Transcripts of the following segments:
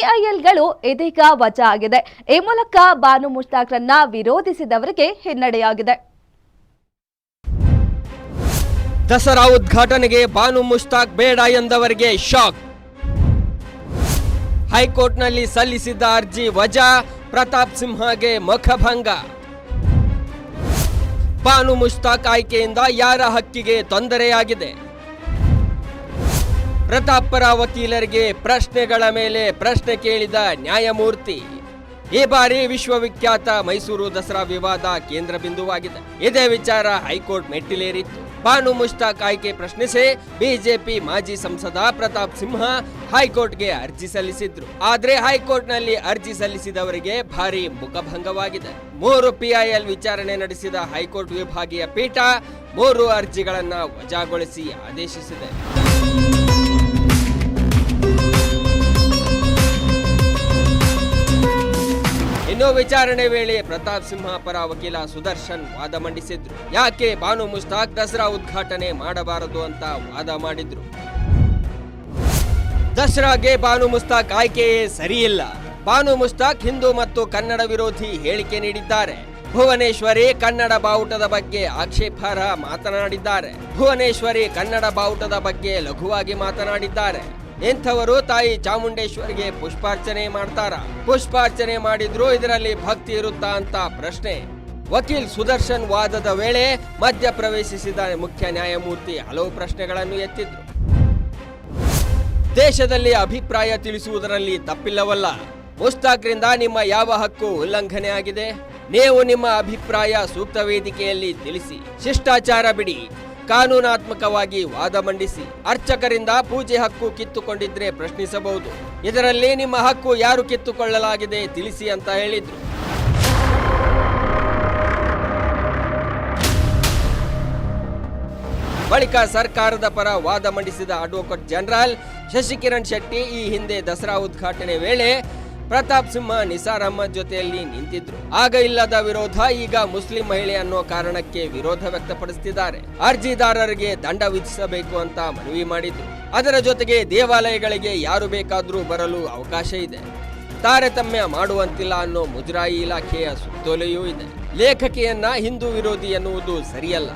ಪಿಐಎಲ್ಗಳು ಇದೀಗ ವಜಾ ಆಗಿದೆ. ಈ ಮೂಲಕ ಬಾನು ಮುಷ್ತಾಕ್ರನ್ನ ವಿರೋಧಿಸಿದವರಿಗೆ ಹಿನ್ನಡೆಯಾಗಿದೆ. ದಸರಾ ಉದ್ಘಾಟನೆಗೆ ಬಾನು ಮುಷ್ತಾಕ್ ಬೇಡ ಎಂದವರಿಗೆ ಶಾಕ್. ಹೈಕೋರ್ಟ್ನಲ್ಲಿ ಸಲ್ಲಿಸಿದ್ದ ಅರ್ಜಿ ವಜಾ, ಪ್ರತಾಪ್ ಸಿಂಹಗೆ ಮುಖಭಂಗ. ಬಾನು ಮುಷ್ತಾಕ್ ಆಯ್ಕೆಯಿಂದ ಯಾರ ಹಕ್ಕಿಗೆ ತೊಂದರೆಯಾಗಿದೆ? ಪ್ರತಾಪ್ ಪರ ವಕೀಲರಿಗೆ ಪ್ರಶ್ನೆಗಳ ಮೇಲೆ ಪ್ರಶ್ನೆ ಕೇಳಿದ ನ್ಯಾಯಮೂರ್ತಿ. ಈ ಬಾರಿ ವಿಶ್ವವಿಖ್ಯಾತ ಮೈಸೂರು ದಸರಾ ವಿವಾದ ಕೇಂದ್ರ ಬಿಂದುವಾಗಿದೆ. ಇದೇ ವಿಚಾರ ಹೈಕೋರ್ಟ್ ಮೆಟ್ಟಿಲೇರಿತ್ತು. ಬಾನು ಮುಷ್ತಾಕ್ ಆಯ್ಕೆ ಪ್ರಶ್ನಿಸಿ ಬಿಜೆಪಿ ಮಾಜಿ ಸಂಸದ ಪ್ರತಾಪ್ ಸಿಂಹ ಹೈಕೋರ್ಟ್ಗೆ ಅರ್ಜಿ ಸಲ್ಲಿಸಿದ್ರು. ಆದ್ರೆ ಹೈಕೋರ್ಟ್ನಲ್ಲಿ ಅರ್ಜಿ ಸಲ್ಲಿಸಿದವರಿಗೆ ಭಾರಿ ಮುಖಭಂಗವಾಗಿದೆ. ಮೂರು ಪಿಐಎಲ್ ವಿಚಾರಣೆ ನಡೆಸಿದ ಹೈಕೋರ್ಟ್ ವಿಭಾಗೀಯ ಪೀಠ ಮೂರು ಅರ್ಜಿಗಳನ್ನ ವಜಾಗೊಳಿಸಿ ಆದೇಶಿಸಿದೆ. ಇನ್ನು ವಿಚಾರಣೆ ವೇಳೆ ಪ್ರತಾಪ್ ಸಿಂಹ ಪರ ವಕೀಲ ಸುದರ್ಶನ್ ವಾದ ಮಂಡಿಸಿದ್ರು. ಯಾಕೆ ಬಾನು ಮುಸ್ತಾಕ್ ದಸರಾ ಉದ್ಘಾಟನೆ ಮಾಡಬಾರದು ಅಂತ ವಾದ ಮಾಡಿದ್ರು. ದಸರಾಗೆ ಬಾನು ಮುಸ್ತಾಕ್ ಆಯ್ಕೆಯೇ ಸರಿಯಿಲ್ಲ. ಬಾನು ಮುಸ್ತಾಕ್ ಹಿಂದೂ ಮತ್ತು ಕನ್ನಡ ವಿರೋಧಿ ಹೇಳಿಕೆ ನೀಡಿದ್ದಾರೆ. ಭುವನೇಶ್ವರಿ ಕನ್ನಡ ಬಾವುಟದ ಬಗ್ಗೆ ಆಕ್ಷೇಪಾರ್ಹ ಮಾತನಾಡಿದ್ದಾರೆ. ಭುವನೇಶ್ವರಿ ಕನ್ನಡ ಬಾವುಟದ ಬಗ್ಗೆ ಲಘುವಾಗಿ ಮಾತನಾಡಿದ್ದಾರೆ. ಇಂಥವರು ತಾಯಿ ಚಾಮುಂಡೇಶ್ವರಿಗೆ ಪುಷ್ಪಾರ್ಚನೆ ಮಾಡ್ತಾರ? ಪುಷ್ಪಾರ್ಚನೆ ಮಾಡಿದ್ರು ಇದರಲ್ಲಿ ಭಕ್ತಿ ಇರುತ್ತಾ ಅಂತ ಪ್ರಶ್ನೆ. ವಕೀಲ್ ಸುದರ್ಶನ್ ವಾದದ ವೇಳೆ ಮಧ್ಯ ಪ್ರವೇಶಿಸಿದ ಮುಖ್ಯ ನ್ಯಾಯಮೂರ್ತಿ ಹಲವು ಪ್ರಶ್ನೆಗಳನ್ನು ಎತ್ತಿದ್ರು. ದೇಶದಲ್ಲಿ ಅಭಿಪ್ರಾಯ ತಿಳಿಸುವುದರಲ್ಲಿ ತಪ್ಪಿಲ್ಲವಲ್ಲ. ಮುಸ್ತಾಕ್ರಿಂದ ನಿಮ್ಮ ಯಾವ ಹಕ್ಕು ಉಲ್ಲಂಘನೆ ಆಗಿದೆ? ನೀವು ನಿಮ್ಮ ಅಭಿಪ್ರಾಯ ಸೂಕ್ತ ವೇದಿಕೆಯಲ್ಲಿ ತಿಳಿಸಿ. ಶಿಷ್ಟಾಚಾರ ಬಿಡಿ. ಕಾನೂನಾತ್ಮಕವಾಗಿ ವಾದ ಮಂಡಿಸಿ ಅರ್ಚಕರಿಂದ ಪೂಜೆ ಹಕ್ಕು ಕಿತ್ತುಕೊಂಡಿದ್ರೆ ಪ್ರಶ್ನಿಸಬಹುದು. ಇದರಲ್ಲಿ ನಿಮ್ಮ ಹಕ್ಕು ಯಾರು ಕಿತ್ತುಕೊಳ್ಳಲಾಗಿದೆ ತಿಳಿಸಿ ಅಂತ ಹೇಳಿದ್ರು. ಬಳಿಕ ಸರ್ಕಾರದ ಪರ ವಾದ ಮಂಡಿಸಿದ ಅಡ್ವೊಕೇಟ್ ಜನರಲ್ ಶಶಿಕಿರಣ್ ಶೆಟ್ಟಿ ಈ ಹಿಂದೆ ದಸರಾ ಉದ್ಘಾಟನೆ ವೇಳೆ ಪ್ರತಾಪ್ ಸಿಂಹ ನಿಸಾರ್ ಅಹ್ಮದ್ ಜೊತೆಯಲ್ಲಿ ನಿಂತಿದ್ರು. ಆಗ ಇಲ್ಲದ ವಿರೋಧ ಈಗ ಮುಸ್ಲಿಂ ಮಹಿಳೆ ಅನ್ನೋ ಕಾರಣಕ್ಕೆ ವಿರೋಧ ವ್ಯಕ್ತಪಡಿಸುತ್ತಿದ್ದಾರೆ ಅರ್ಜಿದಾರರಿಗೆ ದಂಡ ವಿಧಿಸಬೇಕು ಅಂತ ಮನವಿ ಮಾಡಿದ್ರು. ಅದರ ಜೊತೆಗೆ ದೇವಾಲಯಗಳಿಗೆ ಯಾರು ಬೇಕಾದರೂ ಬರಲು ಅವಕಾಶ ಇದೆ. ತಾರತಮ್ಯ ಮಾಡುವಂತಿಲ್ಲ ಅನ್ನೋ ಮುಜರಾಯಿ ಇಲಾಖೆಯ ಸುತ್ತೋಲೆಯೂ ಇದೆ. ಲೇಖಕಿಯನ್ನ ಹಿಂದೂ ವಿರೋಧಿ ಎನ್ನುವುದು ಸರಿಯಲ್ಲ.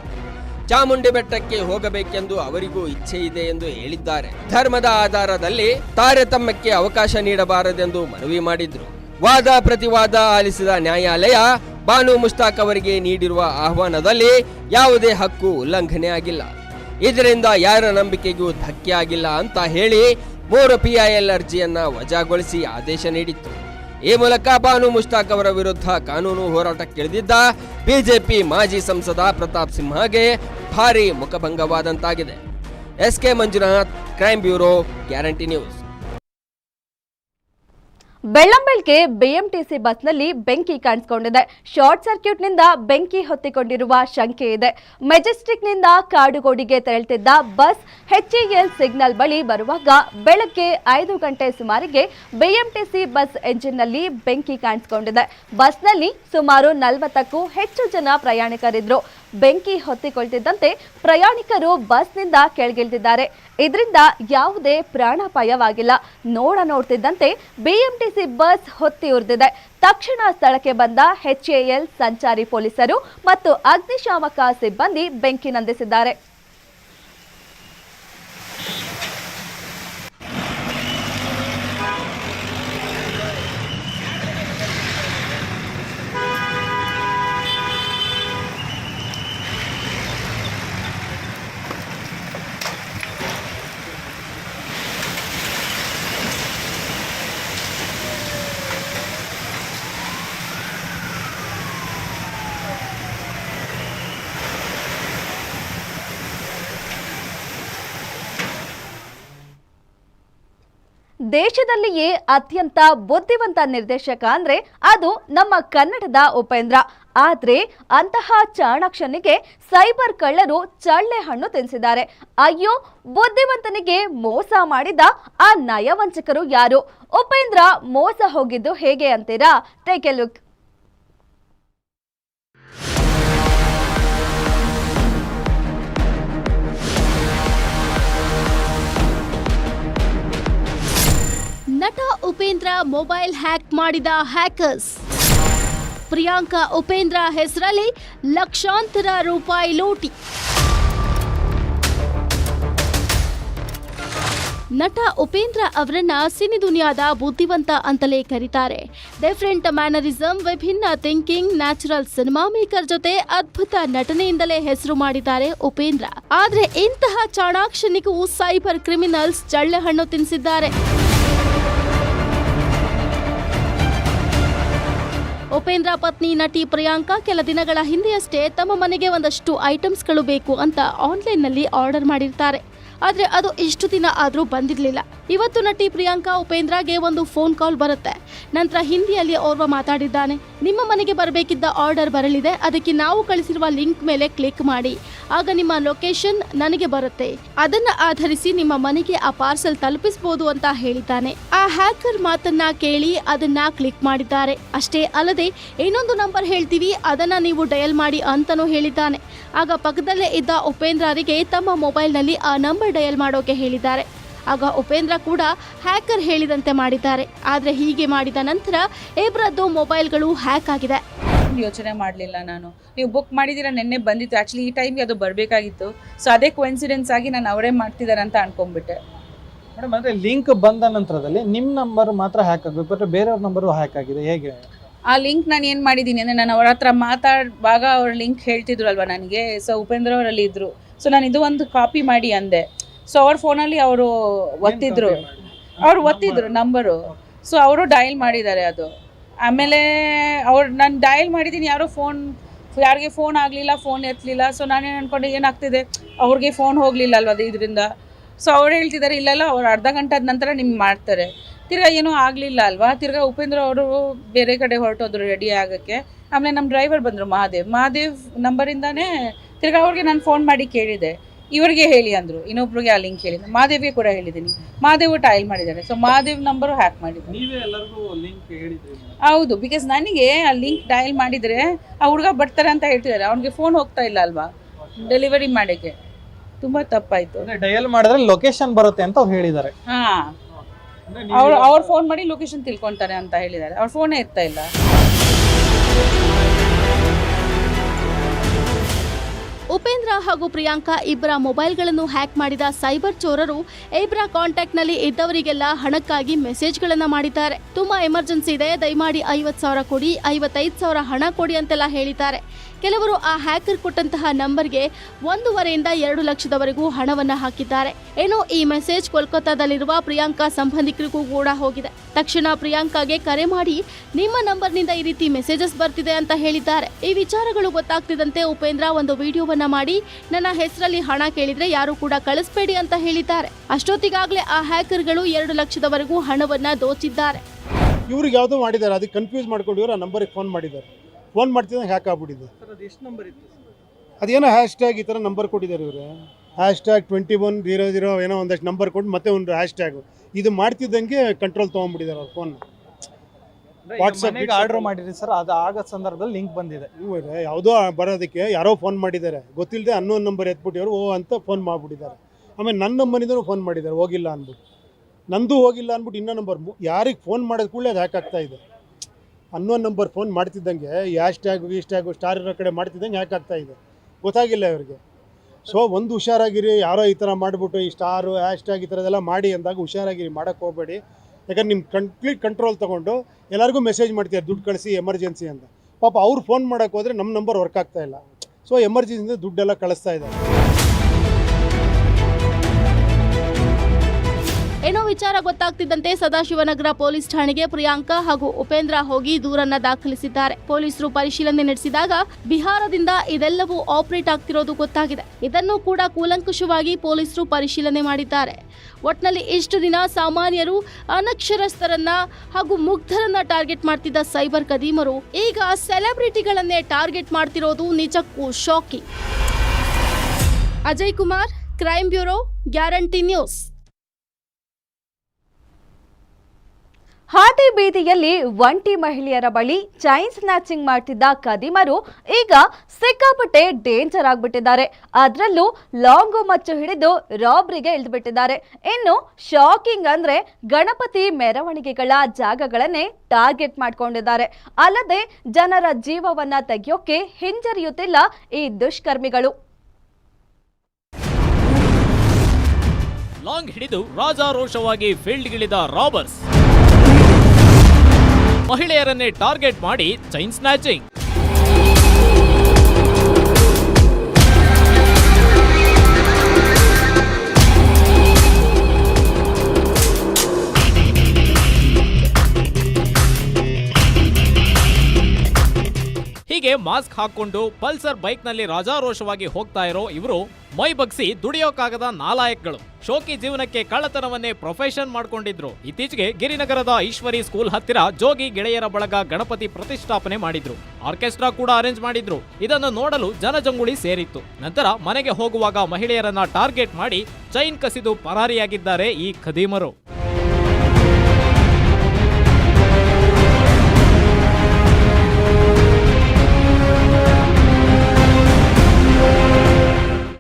ಚಾಮುಂಡಿ ಬೆಟ್ಟಕ್ಕೆ ಹೋಗಬೇಕೆಂದು ಅವರಿಗೂ ಇಚ್ಛೆ ಇದೆ ಎಂದು ಹೇಳಿದ್ದಾರೆ. ಧರ್ಮದ ಆಧಾರದಲ್ಲಿ ತಾರತಮ್ಯಕ್ಕೆ ಅವಕಾಶ ನೀಡಬಾರದೆಂದು ಮನವಿ ಮಾಡಿದ್ರು. ವಾದ ಪ್ರತಿವಾದ ಆಲಿಸಿದ ನ್ಯಾಯಾಲಯ ಬಾನು ಮುಸ್ತಾಕ್ ಅವರಿಗೆ ನೀಡಿರುವ ಆಹ್ವಾನದಲ್ಲಿ ಯಾವುದೇ ಹಕ್ಕು ಉಲ್ಲಂಘನೆ ಆಗಿಲ್ಲ. ಇದರಿಂದ ಯಾರ ನಂಬಿಕೆಗೂ ಧಕ್ಕೆ ಆಗಿಲ್ಲ ಅಂತ ಹೇಳಿ ಮೂರು ಪಿಐಎಲ್ ಅರ್ಜಿಯನ್ನ ವಜಾಗೊಳಿಸಿ ಆದೇಶ ನೀಡಿತ್ತು. ಈ ಮೂಲಕ ಬಾನು ಮುಷ್ತಾಕ್ ಅವರ ವಿರುದ್ಧ ಕಾನೂನು ಹೋರಾಟಕ್ಕಿಳಿದಿದ್ದ ಬಿಜೆಪಿ ಮಾಜಿ ಸಂಸದ ಪ್ರತಾಪ್ ಸಿಂಹಗೆ ಭಾರಿ ಮುಖಭಂಗವಾದಂತಾಗಿದೆ. S K Manjunath crime bureau, guarantee news. ಬೆಳ್ಳಂಬೆಳ್ಗೆ BMTC ಬಸ್ನಲ್ಲಿ ಬೆಂಕಿ ಕಾಣಿಸಿಕೊಂಡಿದೆ. ಶಾರ್ಟ್ ಸರ್ಕ್ಯೂಟ್ನಿಂದ ಬೆಂಕಿ ಹೊತ್ತಿಕೊಂಡಿರುವ ಶಂಕೆ ಇದೆ. ಮೆಜೆಸ್ಟಿಕ್ನಿಂದ ಕಾಡುಗೋಡಿಗೆ ತೆರಳುತ್ತಿದ್ದ ಬಸ್ ಎಚ್ಎಎಲ್ ಸಿಗ್ನಲ್ ಬಳಿ ಬರುವಾಗ ಬೆಳಗ್ಗೆ ಐದು ಗಂಟೆ ಸುಮಾರಿಗೆ ಬಿಎಂಟಿಸಿ ಬಸ್ ಎಂಜಿನ್ನಲ್ಲಿ ಬೆಂಕಿ ಕಾಣಿಸಿಕೊಂಡಿದೆ. ಬಸ್ನಲ್ಲಿ ಸುಮಾರು ನಲವತ್ತಕ್ಕೂ ಹೆಚ್ಚು ಜನ ಪ್ರಯಾಣಿಕರಿದ್ರು ಬೆಂಕಿ ಹೊತ್ತಿಕೊಳ್ತಿದ್ದಂತೆ ಪ್ರಯಾಣಿಕರು ಬಸ್ನಿಂದ ಕೆಳಗಿಳಿದಿದ್ದಾರೆ. ಇದರಿಂದ ಯಾವುದೇ ಪ್ರಾಣಾಪಾಯವಾಗಿಲ್ಲ. ನೋಡ ನೋಡ್ತಿದ್ದಂತೆ ಬಿಎಂಟಿಸಿ ಬಸ್ ಹೊತ್ತಿ ಉರಿದಿದೆ. ತಕ್ಷಣ ಸ್ಥಳಕ್ಕೆ ಬಂದ ಎಚ್ಎಎಲ್ ಸಂಚಾರಿ ಪೊಲೀಸರು ಮತ್ತು ಅಗ್ನಿಶಾಮಕ ಸಿಬ್ಬಂದಿ ಬೆಂಕಿ ನಂದಿಸಿದ್ದಾರೆ. ದೇಶದಲ್ಲಿಯೇ ಅತ್ಯಂತ ಬುದ್ಧಿವಂತ ನಿರ್ದೇಶಕ ಅಂದ್ರೆ ಅದು ನಮ್ಮ ಕನ್ನಡದ ಉಪೇಂದ್ರ. ಆದ್ರೆ ಅಂತಹ ಚಾಣಾಕ್ಷನಿಗೆ ಸೈಬರ್ ಕಳ್ಳರು ಚಳ್ಳೆ ಹಣ್ಣು ತಿನ್ಸಿದ್ದಾರೆ. ಅಯ್ಯೋ, ಬುದ್ಧಿವಂತನಿಗೆ ಮೋಸ ಮಾಡಿದ ಆ ನಯವಂಚಕರು ಯಾರು? ಉಪೇಂದ್ರ ಮೋಸ ಹೋಗಿದ್ದು ಹೇಗೆ ಅಂತೀರಾ? ಟೇಕ್ ಎ ಲುಕ್ ನಟ ಉಪೇಂದ್ರ ಮೊಬೈಲ್ ಹ್ಯಾಕ್ ಮಾಡಿದ ಹ್ಯಾಕರ್ಸ್. ಪ್ರಿಯಾಂಕಾ ಉಪೇಂದ್ರ ಹೆಸರಲ್ಲಿ ಲಕ್ಷಾಂತರ ರೂಪಾಯಿ ಲೂಟಿ. ನಟ ಉಪೇಂದ್ರ ಅವರನ್ನ ಸಿನಿ ದುನಿಯಾದ ಬುದ್ಧಿವಂತ ಅಂತಲೇ ಕರೀತಾರೆ. ಡಿಫ್ರೆಂಟ್ ಮ್ಯಾನರಿಸಂ, ವಿಭಿನ್ನ ಥಿಂಕಿಂಗ್, ನ್ಯಾಚುರಲ್ ಸಿನಿಮಾ ಮೇಕರ್ ಜೊತೆ ಅದ್ಭುತ ನಟನೆಯಿಂದಲೇ ಹೆಸರು ಮಾಡಿದ್ದಾರೆ ಉಪೇಂದ್ರ. ಆದ್ರೆ ಇಂತಹ ಚಾಣಾಕ್ಷನಿಗೂ ಸೈಬರ್ ಕ್ರಿಮಿನಲ್ಸ್ ಚಳ್ಳೆ ಹಣ್ಣು ತಿನ್ನಿಸಿದ್ದಾರೆ ಉಪೇಂದ್ರ ಪತ್ನಿ ನಟಿ ಪ್ರಿಯಾಂಕಾ ಕೆಲ ದಿನಗಳ ಹಿಂದೆಯಷ್ಟೇ ತಮ್ಮ ಮನೆಗೆ ಒಂದಷ್ಟು ಐಟಮ್ಸ್ಗಳು ಬೇಕು ಅಂತ ಆನ್ಲೈನ್ನಲ್ಲಿ ಆರ್ಡರ್ ಮಾಡಿರ್ತಾರೆ. ಆದರೆ ಅದು ಇಷ್ಟು ದಿನ ಆದರೂ ಬಂದಿರಲಿಲ್ಲ. ಇವತ್ತು ನಟಿ ಪ್ರಿಯಾಂಕಾ ಉಪೇಂದ್ರಗೆ ಒಂದು ಫೋನ್ ಕಾಲ್ ಬರುತ್ತೆ. ನಂತರ ಹಿಂದಿಯಲ್ಲಿ ಓರ್ವ ಮಾತಾಡಿದ್ದಾನೆ. ನಿಮ್ಮ ಮನೆಗೆ ಬರಬೇಕಿದ್ದ ಆರ್ಡರ್ ಬರಲಿದೆ. ಅದಕ್ಕೆ ನಾವು ಕಳಿಸಿರುವ ಲಿಂಕ್ ಮೇಲೆ ಕ್ಲಿಕ್ ಮಾಡಿ. ಆಗ ನಿಮ್ಮ ಲೊಕೇಶನ್ ನನಗೆ ಬರುತ್ತೆ. ಅದನ್ನ ಆಧರಿಸಿ ನಿಮ್ಮ ಮನೆಗೆ ಆ ಪಾರ್ಸೆಲ್ ತಲುಪಿಸಬಹುದು ಅಂತ ಹೇಳಿದ್ದಾನೆ. ಆ ಹ್ಯಾಕರ್ ಮಾತನ್ನ ಕೇಳಿ ಅದನ್ನ ಕ್ಲಿಕ್ ಮಾಡಿದ್ದಾರೆ. ಅಷ್ಟೇ ಅಲ್ಲದೆ ಇನ್ನೊಂದು ನಂಬರ್ ಹೇಳ್ತೀವಿ. ಅದನ್ನ ನೀವು ಡಯಲ್ ಮಾಡಿ ಅಂತಾನೂ ಹೇಳಿದ್ದಾನೆ. ಆಗ ಪಕ್ಕದಲ್ಲೇ ಇದ್ದ ಉಪೇಂದ್ರರಿಗೆ ತಮ್ಮ ಮೊಬೈಲ್ನಲ್ಲಿ ಆ ನಂಬರ್ ಡಯಲ್ ಮಾಡೋಕೆ ಹೇಳಿದ್ದಾರೆ. ಆಗ ಉಪೇಂದ್ರ ಕೂಡ ಹ್ಯಾಕರ್ ಹೇಳಿದಂತೆ ಮಾಡಿದ್ದಾರೆ. ಆದರೆ ಹೀಗೆ ಮಾಡಿದ ನಂತರ ಇಬ್ಬರದ್ದು ಮೊಬೈಲ್ಗಳು ಹ್ಯಾಕ್ ಆಗಿದೆ. ಯೋಚನೆ ಮಾಡಲಿಲ್ಲ ನಾನು. ನೀವು ಬುಕ್ ಮಾಡಿದ್ದೀರಾ ನಿನ್ನೆ ಬಂದಿತ್ತು. ಆ್ಯಕ್ಚುಲಿ ಈ ಟೈಮ್ಗೆ ಅದು ಬರಬೇಕಾಗಿತ್ತು. ಸೊ ಅದೇ ಕೋಇನ್ಸಿಡೆನ್ಸ್ ಆಗಿ ನಾನು ಅವರೇ ಮಾಡ್ತಿದ್ದಾರೆ ಅಂತ ಅನ್ಕೊಂಡ್ಬಿಟ್ಟೆ. ಮೇಡಮ್ ಅಂದರೆ ಲಿಂಕ್ ಬಂದ ನಂತರದಲ್ಲಿ ನಿಮ್ಮ ನಂಬರ್ ಮಾತ್ರ ಹ್ಯಾಕ್ ಆಗಬೇಕು ಬಟ್ ಬೇರೆಯವ್ರ ನಂಬರು ಹ್ಯಾಕ್ ಆಗಿದೆ. ಹೇಗೆ? ಆ ಲಿಂಕ್ ನಾನು ಏನು ಮಾಡಿದ್ದೀನಿ ಅಂದರೆ ನಾನು ಅವ್ರ ಹತ್ರ ಮಾತಾಡುವಾಗ ಅವ್ರ ಲಿಂಕ್ ಹೇಳ್ತಿದ್ರು ಅಲ್ವಾ ನನಗೆ? ಸೊ ಉಪೇಂದ್ರ ಅವರಲ್ಲಿ ಇದ್ದರು ಸೊ ನಾನು ಇದು ಒಂದು ಕಾಪಿ ಮಾಡಿ ಅಂದೆ. ಸೊ ಅವ್ರ ಫೋನಲ್ಲಿ ಅವರು ಒತ್ತಿದ್ರು. ಅವ್ರು ಒತ್ತಿದ್ರು ನಂಬರು ಸೊ ಅವರು ಡಯಲ್ ಮಾಡಿದ್ದಾರೆ ಅದು. ಆಮೇಲೆ ಅವ್ರು ನಾನು ಡಯಲ್ ಮಾಡಿದ್ದೀನಿ ಯಾರೋ ಫೋನ್ ಯಾರಿಗೆ ಫೋನ್ ಆಗಲಿಲ್ಲ ಫೋನ್ ಎತ್ತಲಿಲ್ಲ ಸೊ ನಾನೇನು ಅನ್ಕೊಂಡೆ ಏನಾಗ್ತಿದೆ? ಅವ್ರಿಗೆ ಫೋನ್ ಹೋಗಲಿಲ್ಲ ಅಲ್ವ ಅದು ಇದರಿಂದ? ಸೊ ಅವ್ರು ಹೇಳ್ತಿದ್ದಾರೆ ಇಲ್ಲಲ್ಲ ಅವ್ರು ಅರ್ಧ ಗಂಟೆದ ನಂತರ ನಿಮ್ಗೆ ಮಾಡ್ತಾರೆ. ತಿರ್ಗಾ ಏನೂ ಆಗಲಿಲ್ಲ ಅಲ್ವಾ? ತಿರ್ಗಾ ಉಪೇಂದ್ರ ಅವರು ಬೇರೆ ಕಡೆ ಹೊರಟೋದ್ರು ರೆಡಿ ಆಗೋಕ್ಕೆ. ಆಮೇಲೆ ನಮ್ಮ ಡ್ರೈವರ್ ಬಂದರು ಮಹಾದೇವ್. ಮಹಾದೇವ್ ನಂಬರಿಂದಾನೇ ತಿರ್ಗಾ ಅವ್ರಿಗೆ ನಾನು ಫೋನ್ ಮಾಡಿ ಕೇಳಿದೆ. ಇವ್ರಿಗೆ ಹೇಳಿ ಅಂದರು. ಇನ್ನೊಬ್ರಿಗೆ ಆ ಲಿಂಕ್ ಹೇಳಿ ಮಹಾದೇವ್ಗೆ ಕೂಡ ಹೇಳಿದ್ದೀನಿ. ಮಹಾದೇವ್ ಟೈಲ್ ಮಾಡಿದ್ದಾರೆ. ಸೊ ಮಹಾದೇವ್ ನಂಬರು ಹ್ಯಾಕ್ ಮಾಡಿದ್ದಾರೆ ನೀವೇ ಎಲ್ಲರಿಗೂ ಲಿಂಕ್ ಹೇಳಿದ್ರಿ ಹೌದು ಬಿಕಾಸ್ ನನಗೆ ಆ ಲಿಂಕ್ ಡಯಲ್ ಮಾಡಿದರೆ ಆ ಹುಡುಗ ಬರ್ತಾರೆ ಅಂತ ಹೇಳ್ತಿದ್ದಾರೆ. ಅವ್ನಿಗೆ ಫೋನ್ ಹೋಗ್ತಾ ಇಲ್ಲ ಅಲ್ವಾ? ಡೆಲಿವರಿ ಮಾಡೋಕ್ಕೆ. ತುಂಬ ತಪ್ಪಾಯಿತು. ಅಂದ್ರೆ ಡಯಲ್ ಮಾಡಿದ್ರೆ ಲೊಕೇಶನ್ ಬರುತ್ತೆ ಅಂತ ಅವ್ರು ಹೇಳಿದ್ದಾರೆ. ಹಾಂ. ಅವ್ರು ಅವ್ರು ಫೋನ್ ಮಾಡಿ ಲೊಕೇಶನ್ ತಿಳ್ಕೊತಾರೆ ಅಂತ ಹೇಳಿದ್ದಾರೆ. ಅವ್ರ ಫೋನೇ ಇರ್ತಾ ಇಲ್ಲ. ಉಪೇಂದ್ರ ಹಾಗೂ ಪ್ರಿಯಾಂಕಾ ಇಬ್ಬರ ಮೊಬೈಲ್ಗಳನ್ನು ಹ್ಯಾಕ್ ಮಾಡಿದ ಸೈಬರ್ ಚೋರರು ಇಬ್ಬರ ಕಾಂಟ್ಯಾಕ್ಟ್ನಲ್ಲಿ ಇದ್ದವರಿಗೆಲ್ಲ ಹಣಕ್ಕಾಗಿ ಮೆಸೇಜ್ಗಳನ್ನು ಮಾಡಿದ್ದಾರೆ. ತುಂಬಾ ಎಮರ್ಜೆನ್ಸಿ ಇದೆ. ದಯಮಾಡಿ ಐವತ್ತು ಸಾವಿರ ಕೊಡಿ, ಐವತ್ತೈದು ಸಾವಿರ ಹಣ ಕೊಡಿ ಅಂತೆಲ್ಲ ಹೇಳಿದ್ದಾರೆ. ಕೆಲವರು ಆ ಹ್ಯಾಕರ್ ಕೊಟ್ಟಂತಹ ನಂಬರ್ಗೆ ಒಂದೂವರೆಯಿಂದ ಎರಡು ಲಕ್ಷದವರೆಗೂ ಹಣವನ್ನ ಹಾಕಿದ್ದಾರೆ. ಏನೋ ಈ ಮೆಸೇಜ್ ಕೋಲ್ಕತ್ತಾದಲ್ಲಿರುವ ಪ್ರಿಯಾಂಕಾ ಸಂಬಂಧಿಕರಿಗೂ ಕೂಡ ಹೋಗಿದೆ. ತಕ್ಷಣ ಪ್ರಿಯಾಂಕಾಗೆ ಕರೆ ಮಾಡಿ, ನಿಮ್ಮ ನಂಬರ್ನಿಂದ ಈ ರೀತಿ ಮೆಸೇಜಸ್ ಬರ್ತಿದೆ ಅಂತ ಹೇಳಿದ್ದಾರೆ. ಈ ವಿಚಾರಗಳು ಗೊತ್ತಾಗ್ತಿದ್ದಂತೆ ಉಪೇಂದ್ರ ಒಂದು ವಿಡಿಯೋವನ್ನ ಮಾಡಿ, ನನ್ನ ಹೆಸರಲ್ಲಿ ಹಣ ಕೇಳಿದ್ರೆ ಯಾರು ಕೂಡ ಕಳಿಸ್ಬೇಡಿ ಅಂತ ಹೇಳಿದ್ದಾರೆ. ಅಷ್ಟೊತ್ತಿಗಾಗಲೇ ಆ ಹ್ಯಾಕರ್ಗಳು ಎರಡು ಲಕ್ಷದವರೆಗೂ ಹಣವನ್ನ ದೋಚಿದ್ದಾರೆ. ಇವ್ರಿಗೆ ಯಾವುದೋ ಮಾಡಿದ್ದಾರೆ, ಅದಕ್ಕೆ ಕನ್ಫ್ಯೂಸ್ ಮಾಡ್ಕೊಂಡು ಇವರು ಆ ಫೋನ್ ಮಾಡಿದ್ದಾರೆ. ಫೋನ್ ಮಾಡ್ತಿದ್ದಂಗೆ ಹ್ಯಾಕ್ ಆಗ್ಬಿಟ್ಟಿದೆ. ಅದೇನೋ ಹ್ಯಾಶ್ ಟ್ಯಾಗ್ ಈ ಥರ ನಂಬರ್ ಕೊಟ್ಟಿದ್ದಾರೆ ಇವರು. Hash tag twenty one zero zero ಏನೋ ಒಂದಷ್ಟು ನಂಬರ್ ಕೊಟ್ಟು ಮತ್ತೆ ಒಂದು ಹ್ಯಾಶ್ ಟ್ಯಾಗು ಇದು ಮಾಡ್ತಿದ್ದಂಗೆ ಕಂಟ್ರೋಲ್ ತೊಗೊಂಡ್ಬಿಟ್ಟಿದ್ದಾರೆ ಅವ್ರ ಫೋನ್ ವಾಟ್ಸಪ್ ಆರ್ಡರ್ ಮಾಡಿರಿ ಸರ್ ಅದು ಆಗೋ ಸಂದರ್ಭದಲ್ಲಿ ಲಿಂಕ್ ಬಂದಿದೆ. ಯಾವುದೋ ಬರೋದಕ್ಕೆ ಯಾರೋ ಫೋನ್ ಮಾಡಿದ್ದಾರೆ. ಗೊತ್ತಿಲ್ಲದೆ ಅನ್ನೋ ನಂಬರ್ ಎತ್ಬಿಟ್ಟಿವ್ರು ಓ ಅಂತ ಫೋನ್ ಮಾಡಿಬಿಟ್ಟಿದ್ದಾರೆ. ಆಮೇಲೆ ನನ್ನ ನಂಬರಿಂದ ಫೋನ್ ಮಾಡಿದ್ದಾರೆ. ಹೋಗಿಲ್ಲ ಅಂದ್ಬಿಟ್ಟು. ನಂದು ಹೋಗಿಲ್ಲ ಅಂದ್ಬಿಟ್ಟು ಇನ್ನೂ ನಂಬರ್ ಯಾರಿಗೆ ಫೋನ್ ಮಾಡಿದ ಕೂಡಲೇ ಅದು ಹ್ಯಾಕ್ ಆಗ್ತಾ ಇದೆ. ಅನ್ನೋನ್ ನಂಬರ್ ಫೋನ್ ಮಾಡ್ತಿದ್ದಂಗೆ ಹ್ಯಾಶ್ ಟ್ಯಾಗು ಸ್ಟಾರ್ ಇರೋ ಕಡೆ ಮಾಡ್ತಿದ್ದಂಗೆ ಯಾಕೆ ಆಗ್ತಾ ಇದೆ. ಗೊತ್ತಾಗಿಲ್ಲ ಇವ್ರಿಗೆ. ಸೊ ಒಂದು ಹುಷಾರಾಗಿರಿ, ಯಾರೋ ಈ ಥರ ಮಾಡಿಬಿಟ್ಟು, ಈ ಸ್ಟಾರು ಹ್ಯಾಶ್ ಟ್ಯಾಗ್ ಈ ಥರದೆಲ್ಲ ಮಾಡಿ ಅಂದಾಗ ಹುಷಾರಾಗಿರಿ ಮಾಡೋಕ್ಕೆ ಹೋಗಬೇಡಿ. ಯಾಕಂದ್ರೆ ನಿಮ್ಮ ಕಂಪ್ಲೀಟ್ ಕಂಟ್ರೋಲ್ ತೊಗೊಂಡು ಎಲ್ಲರಿಗೂ ಮೆಸೇಜ್ ಮಾಡ್ತಾರೆ ದುಡ್ಡು ಕಳಿಸಿ ಎಮರ್ಜೆನ್ಸಿ ಅಂತ. ಪಾಪ ಅವ್ರು ಫೋನ್ ಮಾಡೋಕ್ಕೆ ಹೋದರೆ ನಮ್ಮ ನಂಬರ್ ವರ್ಕ್ ಆಗ್ತಾ ಇಲ್ಲ. ಸೊ ಎಮರ್ಜೆನ್ಸಿಯಿಂದ ದುಡ್ಡೆಲ್ಲ ಕಳಿಸ್ತಾ ಇದ್ದಾರೆ. ಏನೋ ವಿಚಾರ ಗೊತ್ತಾಗ್ತಿದ್ದಂತೆ ಸದಾಶಿವನಗರ ಪೊಲೀಸ್ ಠಾಣೆಗೆ ಪ್ರಿಯಾಂಕಾ ಹಾಗೂ ಉಪೇಂದ್ರ ಹೋಗಿ ದೂರನ್ನ ದಾಖಲಿಸಿದ್ದಾರೆ. ಪೊಲೀಸರು ಪರಿಶೀಲನೆ ನಡೆಸಿದಾಗ ಬಿಹಾರದಿಂದ ಇದೆಲ್ಲವೂ ಆಪರೇಟ್ ಆಗ್ತಿರೋದು ಗೊತ್ತಾಗಿದೆ. ಇದನ್ನು ಕೂಡ ಕೂಲಂಕುಷವಾಗಿ ಪೊಲೀಸರು ಪರಿಶೀಲನೆ ಮಾಡಿದ್ದಾರೆ. ಒಟ್ನಲ್ಲಿ ಇಷ್ಟು ದಿನ ಸಾಮಾನ್ಯರು ಅನಕ್ಷರಸ್ಥರನ್ನ ಹಾಗೂ ಮುಗ್ಧರನ್ನ ಟಾರ್ಗೆಟ್ ಮಾಡ್ತಿದ್ದ ಸೈಬರ್ ಕದೀಮರು ಈಗ ಸೆಲೆಬ್ರಿಟಿಗಳನ್ನೇ ಟಾರ್ಗೆಟ್ ಮಾಡ್ತಿರೋದು ನಿಜಕ್ಕೂ shocking. Ajay Kumar crime bureau, guarantee news. ಹಾದಿ ಬೀದಿಯಲ್ಲಿ ಒಂಟಿ ಮಹಿಳೆಯರ ಬಳಿ ಚೈನ್ ಸ್ನ್ಯಾಚಿಂಗ್ ಮಾಡ್ತಿದ್ದ ಕದಿಮರು ಈಗ ಸಿಕ್ಕಾಪಟ್ಟೆ ಡೇಂಜರ್ ಆಗ್ಬಿಟ್ಟಿದ್ದಾರೆ. ಅದರಲ್ಲೂ ಲಾಂಗು ಮಚ್ಚು ಹಿಡಿದು ರಾಬ್ರಿಗೆ ಇಳಿದ್ಬಿಟ್ಟಿದ್ದಾರೆ. ಇನ್ನು ಶಾಕಿಂಗ್ ಅಂದ್ರೆ ಗಣಪತಿ ಮೆರವಣಿಗೆಗಳ ಜಾಗಗಳನ್ನೇ ಟಾರ್ಗೆಟ್ ಮಾಡ್ಕೊಂಡಿದ್ದಾರೆ. ಅಲ್ಲದೆ ಜನರ ಜೀವವನ್ನ ತೆಗೆಯೋಕೆ ಹಿಂಜರಿಯುತ್ತಿಲ್ಲ ಈ ದುಷ್ಕರ್ಮಿಗಳು. ಲಾಂಗ್ ಹಿಡಿದು ರಾಜಾರೋಷವಾಗಿ ಫೀಲ್ಡ್ಗಿಳಿದ ರಾಬರ್ಸ್. ಮಹಿಳೆಯರನ್ನೇ ಟಾರ್ಗೆಟ್ ಮಾಡಿ ಚೈನ್ ಸ್ನ್ಯಾಚಿಂಗ್. ಹೀಗೆ ಮಾಸ್ಕ್ ಹಾಕೊಂಡು ಪಲ್ಸರ್ ಬೈಕ್ನಲ್ಲಿ ರಾಜಾರೋಷವಾಗಿ ಹೋಗ್ತಾ ಇರೋ ಇವರು ಮೈ ಬಗ್ಸಿ ದುಡಿಯೋಕಾಗದ ನಾಲಾಯಕ್ಗಳು. ಶೋಕಿ ಜೀವನಕ್ಕೆ ಕಳ್ಳತನವನ್ನೇ ಪ್ರೊಫೆಷನ್ ಮಾಡ್ಕೊಂಡಿದ್ರು. ಇತ್ತೀಚೆಗೆ ಗಿರಿನಗರದ ಈಶ್ವರಿ ಸ್ಕೂಲ್ ಹತ್ತಿರ ಜೋಗಿ ಗೆಳೆಯರ ಬಳಗ ಗಣಪತಿ ಪ್ರತಿಷ್ಠಾಪನೆ ಮಾಡಿದ್ರು. ಆರ್ಕೆಸ್ಟ್ರಾ ಕೂಡ ಅರೇಂಜ್ ಮಾಡಿದ್ರು. ಇದನ್ನು ನೋಡಲು ಜನಜಂಗುಳಿ ಸೇರಿತ್ತು. ನಂತರ ಮನೆಗೆ ಹೋಗುವಾಗ ಮಹಿಳೆಯರನ್ನ ಟಾರ್ಗೆಟ್ ಮಾಡಿ ಚೈನ್ ಕಸಿದು ಪರಾರಿಯಾಗಿದ್ದಾರೆ ಈ ಖದೀಮರು.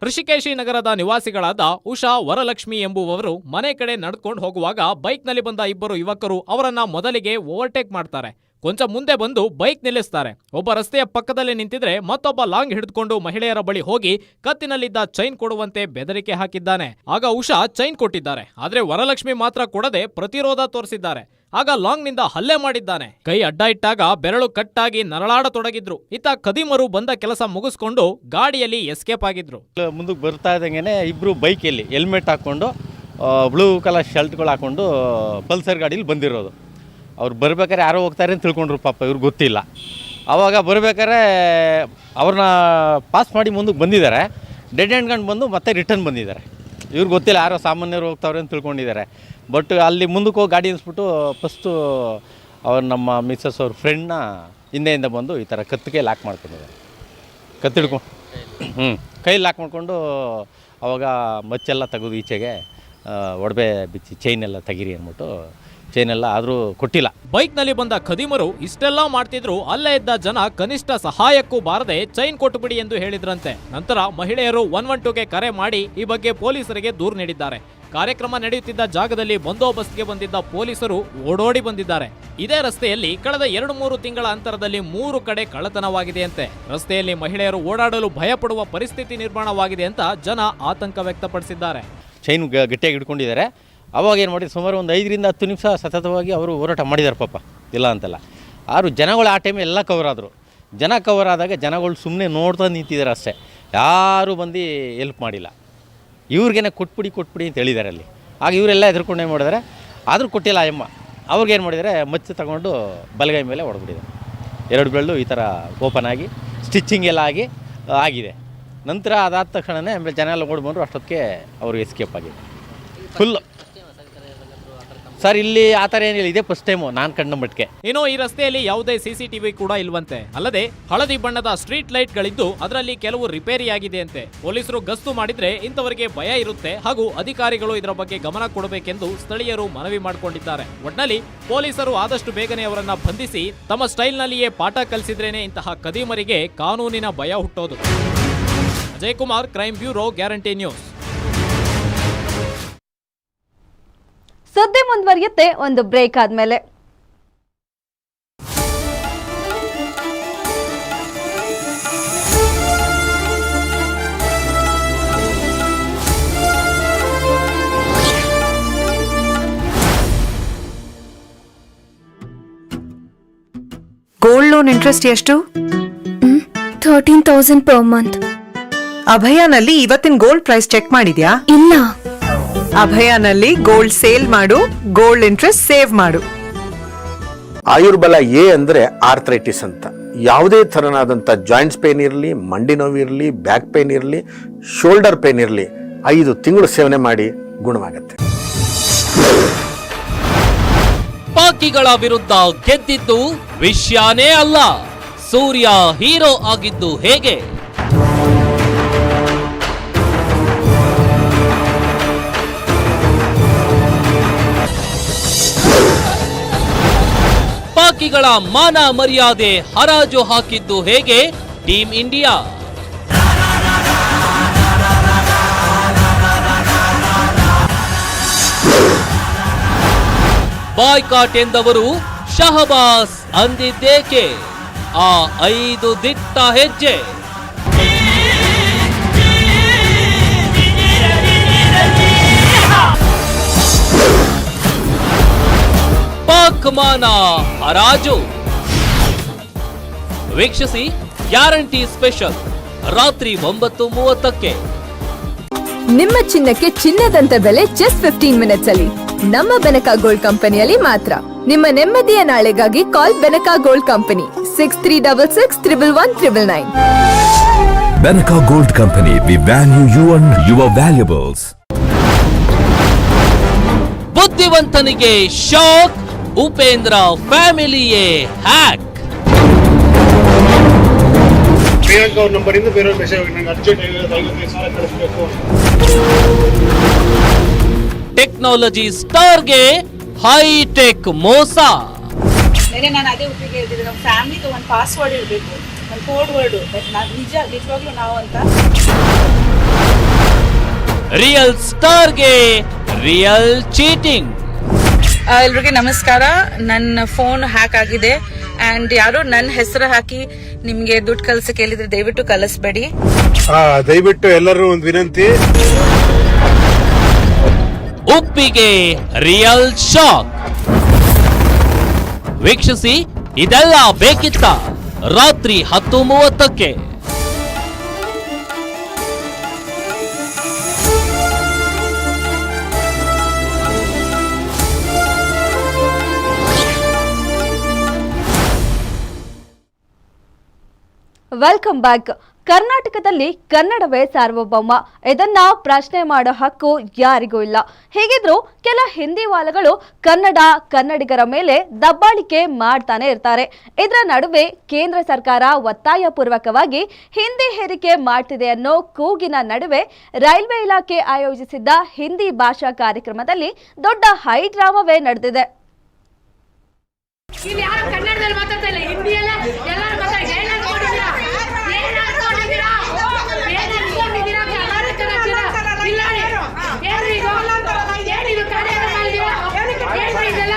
ಋಷಿಕೇಶಿ ನಗರದ ನಿವಾಸಿಗಳಾದ ಉಷಾ, ವರಲಕ್ಷ್ಮಿ ಎಂಬುವವರು ಮನೆ ಕಡೆ ನಡ್ಕೊಂಡು ಹೋಗುವಾಗ ಬೈಕ್ನಲ್ಲಿ ಬಂದ ಇಬ್ಬರು ಯುವಕರು ಅವರನ್ನ ಮೊದಲಿಗೆ ಓವರ್ಟೇಕ್ ಮಾಡ್ತಾರೆ. ಕೊಂಚ ಮುಂದೆ ಬಂದು ಬೈಕ್ ನಿಲ್ಲಿಸ್ತಾರೆ. ಒಬ್ಬ ರಸ್ತೆಯ ಪಕ್ಕದಲ್ಲಿ ನಿಂತಿದ್ರೆ ಮತ್ತೊಬ್ಬ ಲಾಂಗ್ ಹಿಡಿದುಕೊಂಡು ಮಹಿಳೆಯರ ಬಳಿ ಹೋಗಿ ಕತ್ತಿನಲ್ಲಿದ್ದ ಚೈನ್ ಕೊಡುವಂತೆ ಬೆದರಿಕೆ ಹಾಕಿದ್ದಾನೆ. ಆಗ ಉಷಾ ಚೈನ್ ಕೊಟ್ಟಿದ್ದಾರೆ. ಆದ್ರೆ ವರಲಕ್ಷ್ಮಿ ಮಾತ್ರ ಕೊಡದೆ ಪ್ರತಿರೋಧ ತೋರಿಸಿದ್ದಾರೆ. ಆಗ ಲಾಂಗ್ನಿಂದ ಹಲ್ಲೆ ಮಾಡಿದ್ದಾನೆ. ಕೈ ಅಡ್ಡ ಇಟ್ಟಾಗ ಬೆರಳು ಕಟ್ಟಾಗಿ ನರಳಾಡತೊಡಗಿದ್ರು. ಇತ್ತ ಕದಿಮರು ಬಂದ ಕೆಲಸ ಮುಗಿಸ್ಕೊಂಡು ಗಾಡಿಯಲ್ಲಿ ಎಸ್ಕೇಪ್ ಆಗಿದ್ರು. ಮುಂದಕ್ಕೆ ಬರ್ತಾ ಇದ್ದಂಗೆ ಇಬ್ರು ಬೈಕಲ್ಲಿ ಹೆಲ್ಮೆಟ್ ಹಾಕೊಂಡು ಬ್ಲೂ ಕಲರ್ ಶರ್ಟ್ಗಳು ಹಾಕೊಂಡು ಪಲ್ಸರ್ ಗಾಡಿಲಿ ಬಂದಿರೋದು. ಅವ್ರು ಬರ್ಬೇಕಾದ್ರೆ ಯಾರೋ ಹೋಗ್ತಾರೆ ಅಂತ ತಿಳ್ಕೊಂಡ್ರು ಪಾಪ ಇವ್ರಿಗೆ ಗೊತ್ತಿಲ್ಲ. ಅವಾಗ ಬರ್ಬೇಕಾದ್ರೆ ಅವ್ರನ್ನ ಪಾಸ್ ಮಾಡಿ ಮುಂದಕ್ಕೆ ಬಂದಿದ್ದಾರೆ. ಡೆಡ್ ಎಂಡ್ಕೊಂಡು ಬಂದು ಮತ್ತೆ ರಿಟರ್ನ್ ಬಂದಿದ್ದಾರೆ. ಇವ್ರಿಗೆ ಗೊತ್ತಿಲ್ಲ ಯಾರೋ ಸಾಮಾನ್ಯರು ಹೋಗ್ತಾವ್ರೆ ಅಂತ ತಿಳ್ಕೊಂಡಿದ್ದಾರೆ. ಬಟ್ ಅಲ್ಲಿ ಮುಂದಕ್ಕೆ ಹೋಗಿ ಗಾಡಿ ಅನ್ಸ್ಬಿಟ್ಟು ಫಸ್ಟು ಅವ್ರು ನಮ್ಮ ಮಿಸ್ಸಸ್ ಅವ್ರ ಫ್ರೆಂಡ್ನ ಹಿಂದೆಯಿಂದ ಬಂದು ಈ ಥರ ಕತ್ತಿಗೆ ಲಾಕ್ ಮಾಡ್ಕೊಂಡಿದ್ದಾರೆ. ಕತ್ತಿಡ್ಕೊಂಡು ಹ್ಞೂ ಕೈ ಲಾಕ್ ಮಾಡಿಕೊಂಡು ಅವಾಗ ಮಚ್ಚೆಲ್ಲ ತೆಗೆದು ಈಚೆಗೆ ಒಡವೆ ಬಿಚ್ಚಿ ಚೈನ್ ಎಲ್ಲ ತೆಗೀರಿ ಅಂದ್ಬಿಟ್ಟು ಚೈನೆಲ್ಲ ಆದರೂ ಕೊಟ್ಟಿಲ್ಲ. ಬೈಕ್ನಲ್ಲಿ ಬಂದ ಖದೀಮರು ಇಷ್ಟೆಲ್ಲ ಮಾಡ್ತಿದ್ರು ಅಲ್ಲೇ ಇದ್ದ ಜನ ಕನಿಷ್ಠ ಸಹಾಯಕ್ಕೂ ಬಾರದೆ ಚೈನ್ ಕೊಟ್ಟುಬಿಡಿ ಎಂದು ಹೇಳಿದ್ರಂತೆ. ನಂತರ ಮಹಿಳೆಯರು ಒನ್ ಒನ್ ಟೂಗೆ ಕರೆ ಮಾಡಿ ಈ ಬಗ್ಗೆ ಪೊಲೀಸರಿಗೆ ದೂರು ನೀಡಿದ್ದಾರೆ. ಕಾರ್ಯಕ್ರಮ ನಡೆಯುತ್ತಿದ್ದ ಜಾಗದಲ್ಲಿ ಬಂದೋಬಸ್ತ್ಗೆ ಬಂದಿದ್ದ ಪೊಲೀಸರು ಓಡೋಡಿ ಬಂದಿದ್ದಾರೆ. ಇದೇ ರಸ್ತೆಯಲ್ಲಿ ಕಳೆದ ಎರಡು ಮೂರು ತಿಂಗಳ ಅಂತರದಲ್ಲಿ ಮೂರು ಕಡೆ ಕಳ್ಳತನವಾಗಿದೆಯಂತೆ ರಸ್ತೆಯಲ್ಲಿ ಮಹಿಳೆಯರು ಓಡಾಡಲು ಭಯಪಡುವ ಪರಿಸ್ಥಿತಿ ನಿರ್ಮಾಣವಾಗಿದೆ ಅಂತ ಜನ ಆತಂಕ ವ್ಯಕ್ತಪಡಿಸಿದ್ದಾರೆ. ಚೈನ್ ಗಟ್ಟಿಯಾಗಿ ಹಿಡ್ಕೊಂಡಿದ್ದಾರೆ. ಅವಾಗ ಏನು ಮಾಡಿದ್ರು, ಸುಮಾರು ಒಂದು ಐದರಿಂದ ಹತ್ತು ನಿಮಿಷ ಸತತವಾಗಿ ಅವರು ಹೋರಾಟ ಮಾಡಿದ್ದಾರೆ ಪಾಪ, ಇಲ್ಲ ಅಂತಲ್ಲ. ಆದರೂ ಜನಗಳು ಆ ಟೈಮ್ ಎಲ್ಲ ಕವರ್ ಆದರು. ಜನ ಕವರ್ ಆದಾಗ ಜನಗಳು ಸುಮ್ಮನೆ ನೋಡ್ತಾ ನಿಂತಿದ್ದಾರೆ ಅಷ್ಟೇ. ಯಾರೂ ಬಂದು ಹೆಲ್ಪ್ ಮಾಡಿಲ್ಲ. ಇವ್ರಿಗೇನೆ ಕೊಟ್ಬಿಡಿ ಕೊಟ್ಬಿಡಿ ಅಂತ ಹೇಳಿದ್ದಾರೆ ಅಲ್ಲಿ. ಆಗ ಇವರೆಲ್ಲ ಎದುರ್ಕೊಂಡು ಏನು ಮಾಡಿದ್ದಾರೆ ಆದರೂ ಕೊಟ್ಟಿಲ್ಲ ಅಮ್ಮ. ಅವ್ರಿಗೇನು ಮಾಡಿದರೆ, ಮಚ್ಚು ತಗೊಂಡು ಬಲಗೈ ಮೇಲೆ ಹೊಡೆದ್ಬಿಟ್ಟಿದ್ದಾರೆ ಎರಡು ಬೆಳ್ಳು ಈ ಥರ ಓಪನ್ ಆಗಿ ಸ್ಟಿಚ್ಚಿಂಗ್ ಎಲ್ಲ ಆಗಿ, ಆಗಿದೆ. ನಂತರ ಅದಾದ ತಕ್ಷಣವೇ ಆಮೇಲೆ ಜನ ಎಲ್ಲ ಓಡ್ಬಂದ್ರು ಬಂದರು, ಅಷ್ಟೊತ್ತಿಗೆ ಅವ್ರಿಗೆ ಎಸ್ಕೇಪ್ ಆಗಿದೆ. ಫುಲ್ ಸರ್, ಇಲ್ಲಿ ಆ ಥರ ಏನಿಲ್ಲ. ಇದೇ ಫಸ್ಟ್ ಟೈಮು ನಾನು ಕಂಡ ಮಟ್ಟಿಗೆ ಏನೋ ಈ ರಸ್ತೆಯಲ್ಲಿ ಯಾವುದೇ ಸಿಸಿಟಿವಿ ಕೂಡ ಇಲ್ವಂತೆ. ಅಲ್ಲದೆ ಹಳದಿ ಬಣ್ಣದ ಸ್ಟ್ರೀಟ್ ಲೈಟ್ಗಳಿದ್ದು ಅದರಲ್ಲಿ ಕೆಲವು ರಿಪೇರಿ ಆಗಿದೆ ಅಂತೆ ಪೊಲೀಸರು ಗಸ್ತು ಮಾಡಿದ್ರೆ ಇಂಥವರಿಗೆ ಭಯ ಇರುತ್ತೆ. ಹಾಗೂ ಅಧಿಕಾರಿಗಳು ಇದರ ಬಗ್ಗೆ ಗಮನ ಕೊಡಬೇಕೆಂದು ಸ್ಥಳೀಯರು ಮನವಿ ಮಾಡಿಕೊಂಡಿದ್ದಾರೆ. ಒಟ್ನಲ್ಲಿ ಪೊಲೀಸರು ಆದಷ್ಟು ಬೇಗನೆ ಅವರನ್ನ ಬಂಧಿಸಿ ತಮ್ಮ ಸ್ಟೈಲ್ನಲ್ಲಿಯೇ ಪಾಠ ಕಲಿಸಿದ್ರೇನೆ ಇಂತಹ ಕದೀಮರಿಗೆ ಕಾನೂನಿನ ಭಯ ಹುಟ್ಟೋದು. Ajay Kumar crime bureau guarantee news ಸುದ್ದಿ ಮುಂದುವರಿಯುತ್ತೆ ಒಂದು ಬ್ರೇಕ್ ಆದ್ಮೇಲೆ. ಗೋಲ್ಡ್ ಲೋನ್ ಇಂಟ್ರೆಸ್ಟ್ ಎಷ್ಟು? ಥರ್ಟೀನ್ ತೌಸಂಡ್ ಪರ್ ಮಂತ್ ಅಭಯಾನಲ್ಲಿ ಇವತ್ತಿನ ಗೋಲ್ಡ್ ಪ್ರೈಸ್ ಚೆಕ್ ಮಾಡಿದ್ಯಾ? ಇಲ್ಲ. ಅಭಯನಲ್ಲಿ ಗೋಲ್ಡ್ ಸೇಲ್ ಮಾಡು ಗೋಲ್ಡ್ ಇಂಟ್ರೆಸ್ಟ್ ಸೇವ್ ಮಾಡು. ಆಯುರ್ಬಲ ಎ ಅಂದ್ರೆ ಆರ್ಥ್ರೈಟಿಸ್ ಅಂತ. ಯಾವುದೇ ಥರನಾದಂಥ ಜಾಯಿಂಟ್ಸ್ ಪೇನ್ ಇರಲಿ ಮಂಡಿ ನೋವು ಇರಲಿ ಬ್ಯಾಕ್ ಪೇನ್ ಇರಲಿ ಶೋಲ್ಡರ್ ಪೇನ್ ಇರಲಿ ಐದು ತಿಂಗಳು ಸೇವನೆ ಮಾಡಿ ಗುಣವಾಗುತ್ತೆ. ಪಾಕಿಗಳ ವಿರುದ್ಧ ಗೆದ್ದಿದ್ದು ವಿಷಯನೇ ಅಲ್ಲ. ಸೂರ್ಯ ಹೀರೋ ಆಗಿದ್ದು ಹೇಗೆ? ಪಾಕಿಗಳ ಮಾನ ಮರ್ಯಾದೆ ಹರಾಜು ಹಾಕಿದ್ದು ಹೇಗೆ? Team India. ಬಾಯ್ಕಾಟ್ ಎಂದವರು ಶಹಬಾಸ್ ಅಂದಿದ್ದೇಕೆ? ಆ ಐದು ದಿಟ್ಟ ಹೆಜ್ಜೆ. ಪಾಕ್ ಮಾನ ಹರಾಜು. ವೀಕ್ಷಿಸಿ ಗ್ಯಾರಂಟಿ ಸ್ಪೆಷಲ್ ರಾತ್ರಿ ಒಂಬತ್ತು ಮೂವತ್ತಕ್ಕೆ. ನಿಮ್ಮ ಚಿನ್ನಕ್ಕೆ ಚಿನ್ನದಂತ ಬೆಲೆ ಜಸ್ಟ್ ಫಿಫ್ಟೀನ್ ಮಿನಿಟ್ಸ್ ಅಲ್ಲಿ. ನಮ್ಮ ಬೆನಕ ಗೋಲ್ಡ್ ಕಂಪನಿಯಲ್ಲಿ ಮಾತ್ರ. ನಿಮ್ಮ ನೆಮ್ಮದಿಯ ನಾಳೆಗಾಗಿ call Benaka gold company six three double six triple one triple nine Benaka gold company we value you and your valuables ಬುದ್ಧಿವಂತನಿಗೆ shock Upendra ಫ್ಯಾಮಿಲಿಯೇ ಹ್ಯಾಕ್. ಪ್ರಿಯಾಂಕಾ ಅವ್ರ ನಂಬರಿಂದ ಬೇರೆಯವ್ರ ಮೆಸೇಜ್ ನಂಗೆ ಅರ್ಜೆಂಟ್ ಐವತ್ತೈದು ಸಾವಿರ ಕಳಿಸ್ಬೇಕು ಟೆಕ್ನಾಲಜಿ ಸ್ಟಾರ್ಗೆ ಹೈಟೆಕ್ ಮೋಸ. ನೆನೆ ನಾನು ಅದೇ ಹೇಳ್ತಿದ್ದೆ ನಮ್ಮ ಫ್ಯಾಮಿಲಿದು ಒಂದು ಪಾಸ್ವರ್ಡ್ ಇರಬೇಕು ಒಂದು ಕೋಡ್ ವರ್ಡು ಬಟ್ ನಾನು ನಿಜ ನಿಜವಾಗ್ಲೂ ನಾವು ಅಂತ. ರಿಯಲ್ ಸ್ಟಾರ್ಗೆ ರಿಯಲ್ ಚೀಟಿಂಗ್ ಎಲ್ರಿಗೆ ನಮಸ್ಕಾರ. ನನ್ನ ಫೋನ್ ಹ್ಯಾಕ್ ಆಗಿದೆ. ಅಂಡ್ ಯಾರು ನನ್ನ ಹೆಸರು ಹಾಕಿ ನಿಮಗೆ ದುಡ್ಡು ಕಳ್ಸಕ್ಕೆ ಹೇಳಿದ್ರೆ ದಯವಿಟ್ಟು ಕಳಿಸ್ಬೇಡಿ. ದಯವಿಟ್ಟು ಎಲ್ಲರೂ ಒಂದು ವಿನಂತಿ. ಉಪ್ಪಿಗೆ ರಿಯಲ್ ಶಾಕ್ ವೀಕ್ಷಿಸಿ ಇದೆಲ್ಲ ಬೇಕಿತ್ತ ರಾತ್ರಿ ಹತ್ತು ಮೂವತ್ತಕ್ಕೆ. ವೆಲ್ಕಮ್ ಬ್ಯಾಕ್ ಕರ್ನಾಟಕದಲ್ಲಿ ಕನ್ನಡವೇ ಸಾರ್ವಭೌಮ. ಇದನ್ನ ಪ್ರಶ್ನೆ ಮಾಡೋ ಹಕ್ಕು ಯಾರಿಗೂ ಇಲ್ಲ. ಹೀಗಿದ್ರು ಕೆಲ ಹಿಂದಿ ವಾಲಗಳು ಕನ್ನಡ ಕನ್ನಡಿಗರ ಮೇಲೆ ದಬ್ಬಾಳಿಕೆ ಮಾಡ್ತಾನೆ ಇರ್ತಾರೆ. ಇದರ ನಡುವೆ ಕೇಂದ್ರ ಸರ್ಕಾರ ಒತ್ತಾಯ ಪೂರ್ವಕವಾಗಿ ಹಿಂದಿ ಹೇರಿಕೆ ಮಾಡ್ತಿದೆ ಅನ್ನೋ ಕೂಗಿನ ನಡುವೆ ರೈಲ್ವೆ ಇಲಾಖೆ ಆಯೋಜಿಸಿದ್ದ ಹಿಂದಿ ಭಾಷಾ ಕಾರ್ಯಕ್ರಮದಲ್ಲಿ ದೊಡ್ಡ ಹೈ ಡ್ರಾಮವೇ ನಡೆದಿದೆ ಇಲ್ಲಿ ಯಾರು ಕನ್ನಡದಲ್ಲಿ ಮಾತಾಡ್ತಾ ಇಲ್ಲ ಹಿಂದಿಯಲ್ಲ ಎಲ್ಲರೂ ಮಾತಾಡಿ ಏನ್ ಅನ್ಕೊಂಡಿದ್ದೀರಾ ಏನ್ ಅನ್ಕೊಂಡಿದ್ದೀರಾ ಏನ್ ಅನ್ಕೊಂಡಿದ್ದೀರಾ ಕರ್ನಾಟಕ ರಾಜ್ಯದ ಇಲ್ಲ ಏನ್ರಿ ಇದು ಏನಿದು ಕಾರ್ಯಕ್ರಮ ಇದೆಯಾ ಏನ್ರಿ ಇದೆಲ್ಲ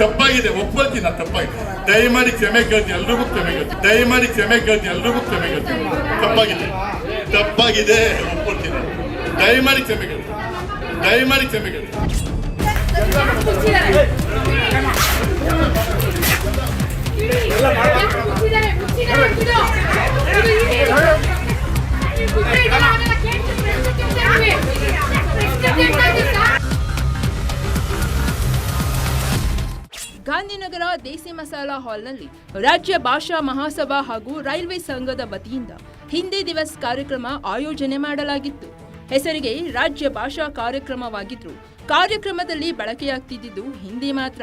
ತಪ್ಪಾಗಿದೆ ಒಪ್ಕೊಳ್ತೀನಿ ನಾನು ತಪ್ಪಾಗಿದೆ. ದಯಮಾಡಿ ಕ್ಷಮೆ ಕೇಳ್ತೀನಿ ಎಲ್ರಿಗೂ ಕ್ಷಮೆ ಕೇಳ್ತೀನಿ ದಯಮಾಡಿ ಕ್ಷಮೆ ಕೇಳ್ತೀನಿ ಎಲ್ರಿಗೂ ಕ್ಷಮೆ ಕೇಳ್ತೀನಿ ತಪ್ಪಾಗಿದೆ. ತಪ್ಪಾಗಿದೆ ಒಪ್ಕೊಳ್ತೀನಿ ದಯಮಾಡಿ ಕ್ಷಮೆ ಕೇಳ್ತೀನಿ ದಯಮಾಡಿ ಕ್ಷಮೆ ಕೇಳ್ತೀನಿ ಗಾಂಧಿನಗರ ದೇಸಿ ಮಸಾಲಾ ಹಾಲ್ನಲ್ಲಿ ರಾಜ್ಯ ಭಾಷಾ ಮಹಾಸಭಾ ಹಾಗೂ ರೈಲ್ವೆ ಸಂಘದ ವತಿಯಿಂದ ಹಿಂದಿ ದಿವಸ್ ಕಾರ್ಯಕ್ರಮ ಆಯೋಜನೆ ಮಾಡಲಾಗಿತ್ತು. ಹೆಸರಿಗೆ ರಾಜ್ಯ ಭಾಷಾ ಕಾರ್ಯಕ್ರಮವಾಗಿದ್ರು ಕಾರ್ಯಕ್ರಮದಲ್ಲಿ ಬಳಕೆಯಾಗ್ತಿದ್ದು ಹಿಂದಿ ಮಾತ್ರ.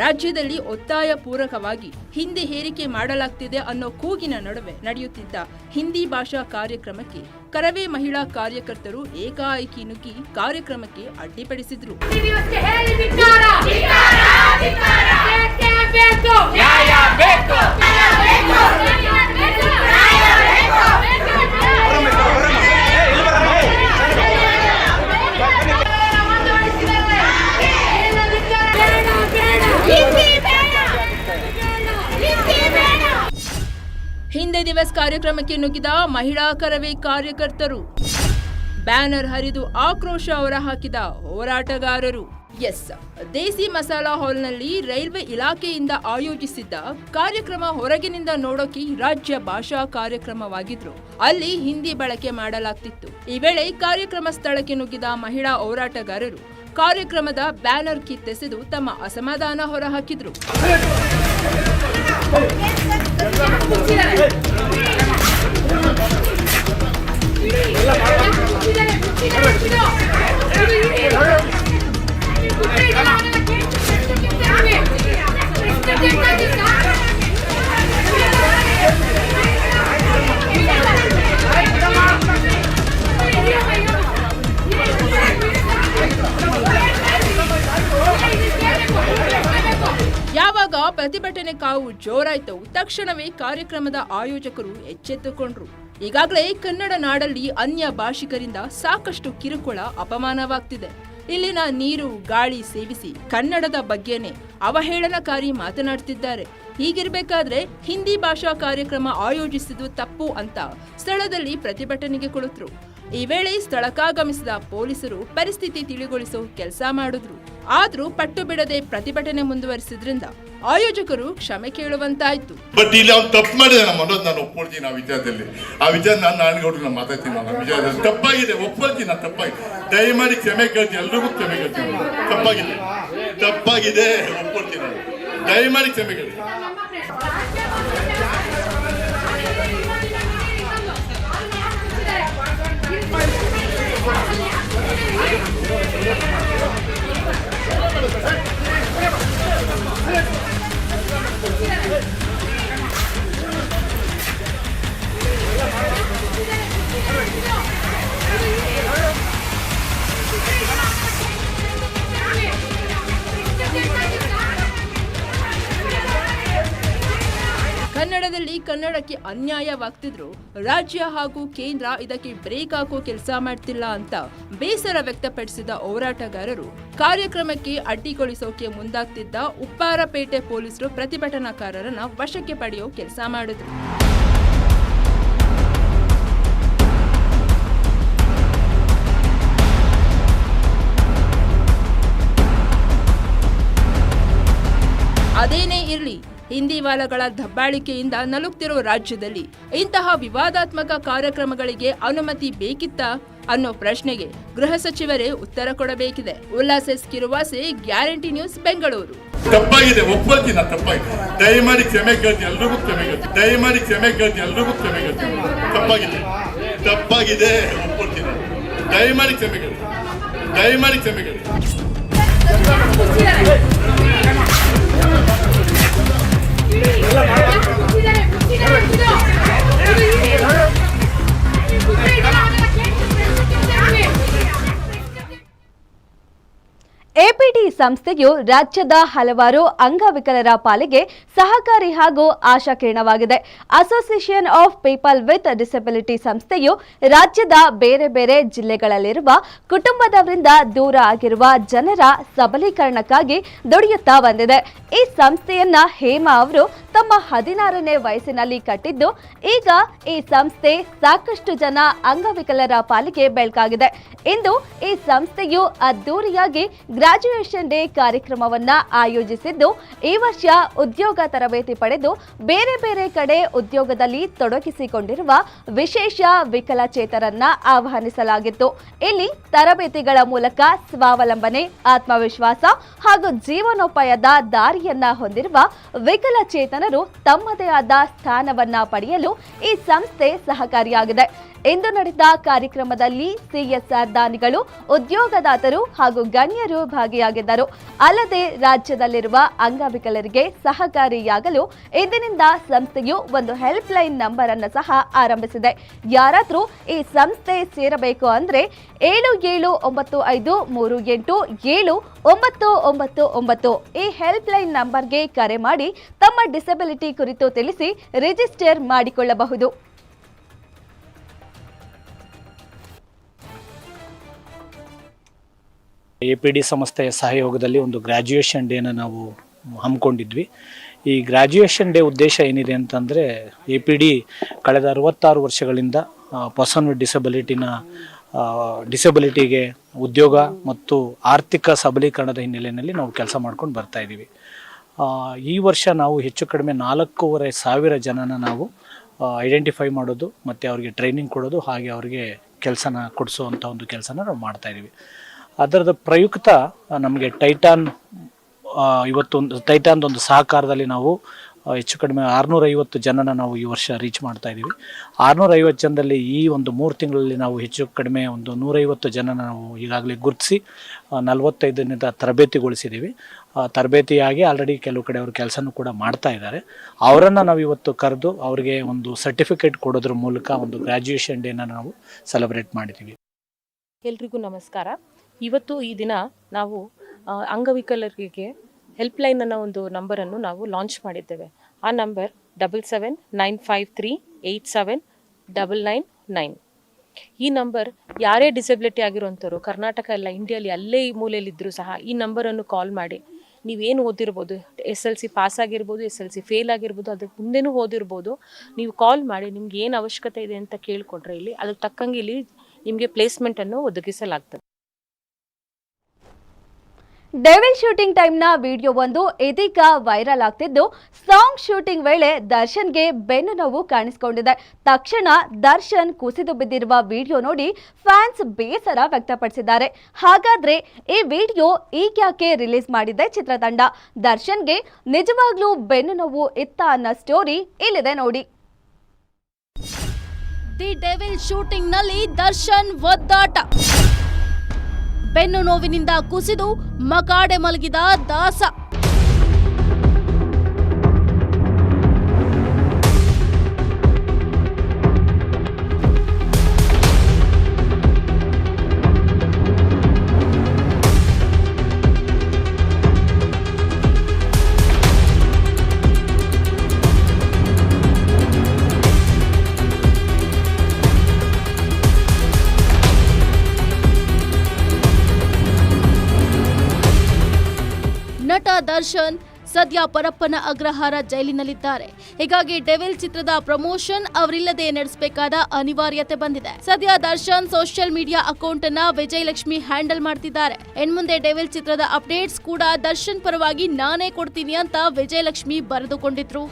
ರಾಜ್ಯದಲ್ಲಿ ಒತ್ತಾಯ ಪೂರಕವಾಗಿ ಹಿಂದಿ ಹೇರಿಕೆ ಮಾಡಲಾಗ್ತಿದೆ ಅನ್ನೋ ಕೂಗಿನ ನಡುವೆ ನಡೆಯುತ್ತಿದ್ದ ಹಿಂದಿ ಭಾಷಾ ಕಾರ್ಯಕ್ರಮಕ್ಕೆ ಕರವೇ ಮಹಿಳಾ ಕಾರ್ಯಕರ್ತರು ಏಕಾಏಕಿ ನುಗ್ಗಿ ಕಾರ್ಯಕ್ರಮಕ್ಕೆ ಅಡ್ಡಿಪಡಿಸಿದ್ರು. ಹಿಂದಿ ಬೇಡ. ಹಿಂದಿ ಬೇಡ. ಹಿಂದಿ ದಿವಸ್ ಕಾರ್ಯಕ್ರಮಕ್ಕೆ ನುಗ್ಗಿದ ಮಹಿಳಾ ಕರವೇ ಕಾರ್ಯಕರ್ತರು. ಬ್ಯಾನರ್ ಹರಿದು ಆಕ್ರೋಶ ಹೊರಹಾಕಿದ ಹೋರಾಟಗಾರರು. ಎಸ್ ದೇಸಿ ಮಸಾಲಾ ಹಾಲ್ನಲ್ಲಿ ರೈಲ್ವೆ ಇಲಾಖೆಯಿಂದ ಆಯೋಜಿಸಿದ್ದ ಕಾರ್ಯಕ್ರಮ ಹೊರಗಿನಿಂದ ನೋಡೋಕೆ ರಾಜ್ಯ ಭಾಷಾ ಕಾರ್ಯಕ್ರಮವಾಗಿದ್ರು ಅಲ್ಲಿ ಹಿಂದಿ ಬಳಕೆ ಮಾಡಲಾಗ್ತಿತ್ತು ಈ ವೇಳೆ ಕಾರ್ಯಕ್ರಮ ಸ್ಥಳಕ್ಕೆ ನುಗ್ಗಿದ ಮಹಿಳಾ ಹೋರಾಟಗಾರರು ಕಾರ್ಯಕ್ರಮದ ಬ್ಯಾನರ್ ಕಿತ್ತೆಸೆದು ತಮ್ಮ ಅಸಮಾಧಾನ ಹೊರಹಾಕಿದ್ರು ಯಾವಾಗ ಪ್ರತಿಭಟನೆ ಕಾವು ಜೋರಾಯ್ತು, ತಕ್ಷಣವೇ ಕಾರ್ಯಕ್ರಮದ ಆಯೋಜಕರು ಎಚ್ಚೆತ್ತುಕೊಂಡ್ರು. ಈಗಾಗಲೇ ಕನ್ನಡ ನಾಡಲ್ಲಿ ಅನ್ಯ ಭಾಷಿಕರಿಂದ ಸಾಕಷ್ಟು ಕಿರುಕುಳ ಅಪಮಾನವಾಗ್ತಿದೆ. ಇಲ್ಲಿನ ನೀರು, ಗಾಳಿ ಸೇವಿಸಿ ಕನ್ನಡದ ಬಗ್ಗೆನೇ ಅವಹೇಳನಕಾರಿ ಮಾತನಾಡ್ತಿದ್ದಾರೆ. ಹೀಗಿರ್ಬೇಕಾದ್ರೆ ಹಿಂದಿ ಭಾಷಾ ಕಾರ್ಯಕ್ರಮ ಆಯೋಜಿಸಿದ್ದು ತಪ್ಪು ಅಂತ ಸ್ಥಳದಲ್ಲಿ ಪ್ರತಿಭಟನೆಗೆ ಕುಳಿತರು. ಈ ವೇಳೆ ಸ್ಥಳಕ್ಕಾಗಮಿಸಿದ ಪೊಲೀಸರು ಪರಿಸ್ಥಿತಿ ತಿಳಿಗೊಳಿಸೋ ಕೆಲಸ ಮಾಡಿದ್ರು. ಆದರೂ ಪಟ್ಟು ಬಿಡದೆ ಪ್ರತಿಭಟನೆ ಮುಂದುವರಿಸಿದ್ರಿಂದ ಆಯೋಜಕರು ಕ್ಷಮೆ ಕೇಳುವಂತಾಯ್ತು. ಬಟ್ ಇಲ್ಲಿ ಅವ್ನು ತಪ್ಪು ಮಾಡಿದೆ ನಮ್ಮ ಅನ್ನೋದು ನಾನು ಒಪ್ಕೊಳ್ತೀನಿ ಆ ವಿಚಾರದಲ್ಲಿ. ಆ ವಿಚಾರ ನಾನು ನಾಣ್ಗೌಡ್ರು ನಾನು ಮಾತಾಡ್ತೀನಿ ನಾನು ವಿಚಾರದಲ್ಲಿ. ತಪ್ಪಾಗಿದೆ ಒಪ್ಕೊಳ್ತೀನಿ ನಾನು ತಪ್ಪಾಗಿದೆ. ದಯಮಾಡಿ ಕ್ಷಮೆ ಕೇಳ್ತೀನಿ ಎಲ್ರಿಗೂ ಕ್ಷಮೆ ಕೇಳ್ತೀನಿ ತಪ್ಪಾಗಿದೆ. ತಪ್ಪಾಗಿದೆ ಒಪ್ಕೊಳ್ತೀನಿ ನಾನು. ದಯಮಾಡಿ ಕ್ಷಮೆ ಕೇಳ್ತೀನಿ. Yeah. ಕನ್ನಡಕ್ಕೆ ಅನ್ಯಾಯವಾಗ್ತಿದ್ರು. ರಾಜ್ಯ ಹಾಗೂ ಕೇಂದ್ರ ಇದಕ್ಕೆ ಬ್ರೇಕ್ ಹಾಕೋ ಕೆಲಸ ಮಾಡ್ತಿಲ್ಲ ಅಂತ ಬೇಸರ ವ್ಯಕ್ತಪಡಿಸಿದ ಹೋರಾಟಗಾರರು, ಕಾರ್ಯಕ್ರಮಕ್ಕೆ ಅಡ್ಡಿಗೊಳಿಸೋಕೆ ಮುಂದಾಗ್ತಿದ್ದ ಉಪ್ಪಾರಪೇಟೆ ಪೊಲೀಸರು ಪ್ರತಿಭಟನಾಕಾರರನ್ನ ವಶಕ್ಕೆ ಪಡೆಯೋ ಕೆಲಸ ಮಾಡಿದ್ರು. ಅದೇನೇ ಇರಲಿ ಹಿಂದಿವಾಲಗಳ ದಬ್ಬಾಳಿಕೆಯಿಂದ ನಲುಗ್ತಿರುವ ರಾಜ್ಯದಲ್ಲಿ ಇಂತಹ ವಿವಾದಾತ್ಮಕ ಕಾರ್ಯಕ್ರಮಗಳಿಗೆ ಅನುಮತಿ ಬೇಕಿತ್ತಾ ಅನ್ನೋ ಪ್ರಶ್ನೆಗೆ ಗೃಹ ಸಚಿವರೇ ಉತ್ತರ ಕೊಡಬೇಕಿದೆ. ಉಲ್ಲಾಸ್ ಎಸ್ ಕಿರುವಾಸೆ ಗ್ಯಾರಂಟಿ ನ್ಯೂಸ್ ಬೆಂಗಳೂರು. ತಪ್ಪಾಗಿದೆ ಒಪ್ಕೊಳ್ತೀನಿ ತಪ್ಪಾಗಿದೆ. ದಯಮಾಡಿ ಕ್ಷಮೆ ಕೇಳ್ತೀನಿ ಎಲ್ರಿಗೂ ಕ್ಷಮೆ ಕೇಳ್ತೀನಿ ದಯಮಾಡಿ ಕ್ಷಮೆ ಕೇಳ್ತೀನಿ ಎಲ್ರಿಗೂ ಕ್ಷಮೆ ಕೇಳ್ತೀನಿ. ತಪ್ಪಾಗಿದೆ. ತಪ್ಪಾಗಿದೆ ಒಪ್ಕೊಳ್ತೀನಿ ದಯಮಾಡಿ ಕ್ಷಮೆ ಕೇಳ್ತೀನಿ ದಯಮಾಡಿ ಕ್ಷಮೆ ಕೇಳ್ತೀನಿ ಎಲ್ಲ ಎಪಿಡಿ ಸಂಸ್ಥೆಯು ರಾಜ್ಯದ ಹಲವಾರು ಅಂಗವಿಕಲರ ಪಾಲಿಗೆ ಸಹಕಾರಿ ಹಾಗೂ ಆಶಾಕಿರಣವಾಗಿದೆ. Association of people with disability ಸಂಸ್ಥೆಯು ರಾಜ್ಯದ ಬೇರೆ ಬೇರೆ ಜಿಲ್ಲೆಗಳಲ್ಲಿರುವ ಕುಟುಂಬದವರಿಂದ ದೂರ ಆಗಿರುವ ಜನರ ಸಬಲೀಕರಣಕ್ಕಾಗಿ ದುಡಿಯುತ್ತಾ ಬಂದಿದೆ. ಈ ಸಂಸ್ಥೆಯನ್ನ ಹೇಮಾ ಅವರು ತಮ್ಮ ಹದಿನಾರನೇ ವಯಸ್ಸಿನಲ್ಲಿ ಕಟ್ಟಿದ್ದು, ಈಗ ಈ ಸಂಸ್ಥೆ ಸಾಕಷ್ಟು ಜನ ಅಂಗವಿಕಲರ ಪಾಲಿಗೆ ಬೆಳಕಾಗಿದೆ. ಇಂದು ಈ ಸಂಸ್ಥೆಯು ಅದ್ದೂರಿಯಾಗಿ ಗ್ರಾಜ್ಯುಯೇಷನ್ ಡೇ ಕಾರ್ಯಕ್ರಮವನ್ನ ಆಯೋಜಿಸಿದ್ದು, ಈ ವರ್ಷ ಉದ್ಯೋಗ ತರಬೇತಿ ಪಡೆದು ಬೇರೆ ಬೇರೆ ಕಡೆ ಉದ್ಯೋಗದಲ್ಲಿ ತೊಡಗಿಸಿಕೊಂಡಿರುವ ವಿಶೇಷ ವಿಕಲಚೇತರನ್ನ ಆಹ್ವಾನಿಸಲಾಗಿತ್ತು. ಇಲ್ಲಿ ತರಬೇತಿಗಳ ಮೂಲಕ ಸ್ವಾವಲಂಬನೆ, ಆತ್ಮವಿಶ್ವಾಸ ಹಾಗೂ ಜೀವನೋಪಾಯದ ದಾರಿಯನ್ನ ಹೊಂದಿರುವ ವಿಕಲಚೇತನರು ತಮ್ಮದೇ ಆದ ಸ್ಥಾನವನ್ನ ಪಡೆಯಲು ಈ ಸಂಸ್ಥೆ ಸಹಕಾರಿಯಾಗಿದೆ. ಇಂದು ನಡೆದ ಕಾರ್ಯಕ್ರಮದಲ್ಲಿ ಸಿಎಸ್ಆರ್ ದಾನಿಗಳು, ಉದ್ಯೋಗದಾತರು ಹಾಗೂ ಗಣ್ಯರು ಭಾಗಿಯಾಗಿದ್ದರು. ಅಲ್ಲದೆ ರಾಜ್ಯದಲ್ಲಿರುವ ಅಂಗವಿಕಲರಿಗೆ ಸಹಕಾರಿಯಾಗಲು ಇಂದಿನಿಂದ ಸಂಸ್ಥೆಯು ಒಂದು ಹೆಲ್ಪ್ ಲೈನ್ ನಂಬರ್ ಅನ್ನು ಸಹ ಆರಂಭಿಸಿದೆ. ಯಾರಾದರೂ ಈ ಸಂಸ್ಥೆ ಸೇರಬೇಕು ಅಂದ್ರೆ ಏಳು ಏಳು ಒಂಬತ್ತು ಐದು ಮೂರು ಎಂಟು ಏಳು ಒಂಬತ್ತು ಒಂಬತ್ತು ಒಂಬತ್ತು ಈ ಹೆಲ್ಪ್ ಲೈನ್ ನಂಬರ್ಗೆ ಕರೆ ಮಾಡಿ ತಮ್ಮ ಡಿಸೆಬಿಲಿಟಿ ಕುರಿತು ತಿಳಿಸಿ ರಿಜಿಸ್ಟರ್ ಮಾಡಿಕೊಳ್ಳಬಹುದು. ಎ ಪಿ ಡಿ ಸಂಸ್ಥೆಯ ಸಹಯೋಗದಲ್ಲಿ ಒಂದು ಗ್ರ್ಯಾಜುಯೇಷನ್ ಡೇನ ನಾವು ಹಮ್ಮಿಕೊಂಡಿದ್ವಿ. ಈ ಗ್ರ್ಯಾಜುಯೇಷನ್ ಡೇ ಉದ್ದೇಶ ಏನಿದೆ ಅಂತಂದರೆ ಎ ಪಿ ಡಿ ಕಳೆದ ಅರವತ್ತಾರು ವರ್ಷಗಳಿಂದ ಪರ್ಸನ್ ವಿತ್ ಡಿಸಬಿಲಿಟಿನ ಡಿಸಬಿಲಿಟಿಗೆ ಉದ್ಯೋಗ ಮತ್ತು ಆರ್ಥಿಕ ಸಬಲೀಕರಣದ ಹಿನ್ನೆಲೆಯಲ್ಲಿ ನಾವು ಕೆಲಸ ಮಾಡ್ಕೊಂಡು ಬರ್ತಾ ಇದ್ದೀವಿ ಈ ವರ್ಷ ನಾವು ಹೆಚ್ಚು ಕಡಿಮೆ ನಾಲ್ಕೂವರೆ ಸಾವಿರ ಜನನ ನಾವು ಐಡೆಂಟಿಫೈ ಮಾಡೋದು ಮತ್ತು ಅವರಿಗೆ ಟ್ರೈನಿಂಗ್ ಕೊಡೋದು, ಹಾಗೆ ಅವರಿಗೆ ಕೆಲಸನ ಕೊಡಿಸುವಂಥ ಒಂದು ಕೆಲಸನ ನಾವು ಮಾಡ್ತಾ ಇದ್ದೀವಿ ಅದರದ ಪ್ರಯುಕ್ತ ನಮಗೆ ಟೈಟಾನ್ ಇವತ್ತೊಂದು, ಟೈಟಾನ್ದು ಒಂದು ಸಹಕಾರದಲ್ಲಿ ನಾವು ಹೆಚ್ಚು ಕಡಿಮೆ ಆರುನೂರೈವತ್ತು ಜನನ ನಾವು ಈ ವರ್ಷ ರೀಚ್ ಮಾಡ್ತಾ ಇದ್ದೀವಿ. ಆರುನೂರ ಐವತ್ತು ಜನದಲ್ಲಿ ಈ ಒಂದು ಮೂರು ತಿಂಗಳಲ್ಲಿ ನಾವು ಹೆಚ್ಚು ಕಡಿಮೆ ಒಂದು ನೂರೈವತ್ತು ಜನನ ನಾವು ಈಗಾಗಲೇ ಗುರುತಿಸಿ ನಲವತ್ತೈದರಿಂದ ತರಬೇತಿಗೊಳಿಸಿದ್ದೀವಿ. ತರಬೇತಿಯಾಗಿ ಆಲ್ರೆಡಿ ಕೆಲವು ಕಡೆ ಅವರು ಕೆಲಸನೂ ಕೂಡ ಮಾಡ್ತಾ ಇದ್ದಾರೆ. ಅವರನ್ನು ನಾವು ಇವತ್ತು ಕರೆದು ಅವರಿಗೆ ಒಂದು ಸರ್ಟಿಫಿಕೇಟ್ ಕೊಡೋದ್ರ ಮೂಲಕ ಒಂದು ಗ್ರ್ಯಾಜುಯೇಷನ್ ಡೇನ ನಾವು ಸೆಲೆಬ್ರೇಟ್ ಮಾಡಿದ್ದೀವಿ. ಎಲ್ರಿಗೂ ನಮಸ್ಕಾರ. ಇವತ್ತು ಈ ದಿನ ನಾವು ಅಂಗವಿಕಲರಿಗೆ ಹೆಲ್ಪ್ಲೈನ್ ಅನ್ನೋ ಒಂದು ನಂಬರನ್ನು ನಾವು ಲಾಂಚ್ ಮಾಡಿದ್ದೇವೆ. ಆ number double seven nine five three eight seven double nine nine ಈ ನಂಬರ್ ಯಾರೇ ಡಿಸಬಿಲಿಟಿ ಆಗಿರೋಂಥವ್ರು ಕರ್ನಾಟಕ ಎಲ್ಲ ಇಂಡಿಯಲ್ಲಿ ಅಲ್ಲೇ ಈ ಮೂಲೆಯಲ್ಲಿದ್ದರೂ ಸಹ ಈ ನಂಬರನ್ನು ಕಾಲ್ ಮಾಡಿ. ನೀವೇನು ಓದಿರ್ಬೋದು ಎಸ್ ಎಲ್ ಸಿ ಪಾಸ್ ಆಗಿರ್ಬೋದು ಎಸ್ ಎಲ್ ಸಿ ಫೇಲ್ ಆಗಿರ್ಬೋದು ಅದಕ್ಕೆ ಮುಂದೆನೂ ಓದಿರ್ಬೋದು, ನೀವು ಕಾಲ್ ಮಾಡಿ, ನಿಮ್ಗೆ ಏನು ಅವಶ್ಯಕತೆ ಇದೆ ಅಂತ ಕೇಳಿಕೊಂಡ್ರೆ ಇಲ್ಲಿ, ಅದಕ್ಕೆ ತಕ್ಕಂಗೆ ಇಲ್ಲಿ ನಿಮಗೆ ಪ್ಲೇಸ್ಮೆಂಟನ್ನು ಒದಗಿಸಲಾಗ್ತದೆ. ಡೆವಿಲ್ ಶೂಟಿಂಗ್ ಟೈಮ್ನ ವಿಡಿಯೋ ಒಂದು ಇದೀಗ ವೈರಲ್ ಆಗ್ತಿದ್ದು. ಸಾಂಗ್ ಶೂಟಿಂಗ್ ವೇಳೆ ದರ್ಶನ್ಗೆ ಬೆನ್ನು ನೋವು ಕಾಣಿಸಿಕೊಂಡಿದೆ. ತಕ್ಷಣ ದರ್ಶನ್ ಕುಸಿದು ಬಿದ್ದಿರುವ ವಿಡಿಯೋ ನೋಡಿ ಫ್ಯಾನ್ಸ್ ಬೇಸರ ವ್ಯಕ್ತಪಡಿಸಿದ್ದಾರೆ. ಹಾಗಾದ್ರೆ ಈ ವಿಡಿಯೋ ಈಗ್ಯಾಕೆ ರಿಲೀಸ್ ಮಾಡಿದೆ ಚಿತ್ರತಂಡ? ದರ್ಶನ್ಗೆ ನಿಜವಾಗ್ಲೂ ಬೆನ್ನು ನೋವು ಇತ್ತ ಅನ್ನೋ ಸ್ಟೋರಿ ಇಲ್ಲಿದೆ ನೋಡಿ. ದಿ ಡೆವಿಲ್ ಶೂಟಿಂಗ್ನಲ್ಲಿ ದರ್ಶನ್ ಒದ್ದಾಟ. ಬೆನ್ನು ನೋವಿನಿಂದ ಕುಸಿದು ಮಕಾಡೆ ಮಲಗಿದ ದಾಸ. ದರ್ಶನ್ ಸದ್ಯ ಪರಪ್ಪನ ಅಗ್ರಹಾರ ಜೈಲಿನಲ್ಲಿದ್ದಾರೆ. ಹೀಗಾಗಿ ಡೆವಿಲ್ ಚಿತ್ರದ ಪ್ರಮೋಷನ್ ಅವರಿಲ್ಲದೆ ನಡೆಸಬೇಕಾದ ಅನಿವಾರ್ಯತೆ ಬಂದಿದೆ. ಸದ್ಯ ದರ್ಶನ್ ಸೋಷಿಯಲ್ ಮೀಡಿಯಾ ಅಕೌಂಟ್ ಅನ್ನ ವಿಜಯಲಕ್ಷ್ಮಿ ಹ್ಯಾಂಡಲ್ ಮಾಡ್ತಿದ್ದಾರೆ. ಇನ್ಮುಂದೆ ಡೆವಿಲ್ ಚಿತ್ರದ ಅಪ್ಡೇಟ್ಸ್ ಕೂಡ ದರ್ಶನ್ ಪರವಾಗಿ ನಾನೇ ಕೊಡ್ತೀನಿ ಅಂತ ವಿಜಯಲಕ್ಷ್ಮಿ ಬರೆದುಕೊಂಡಿದ್ರು.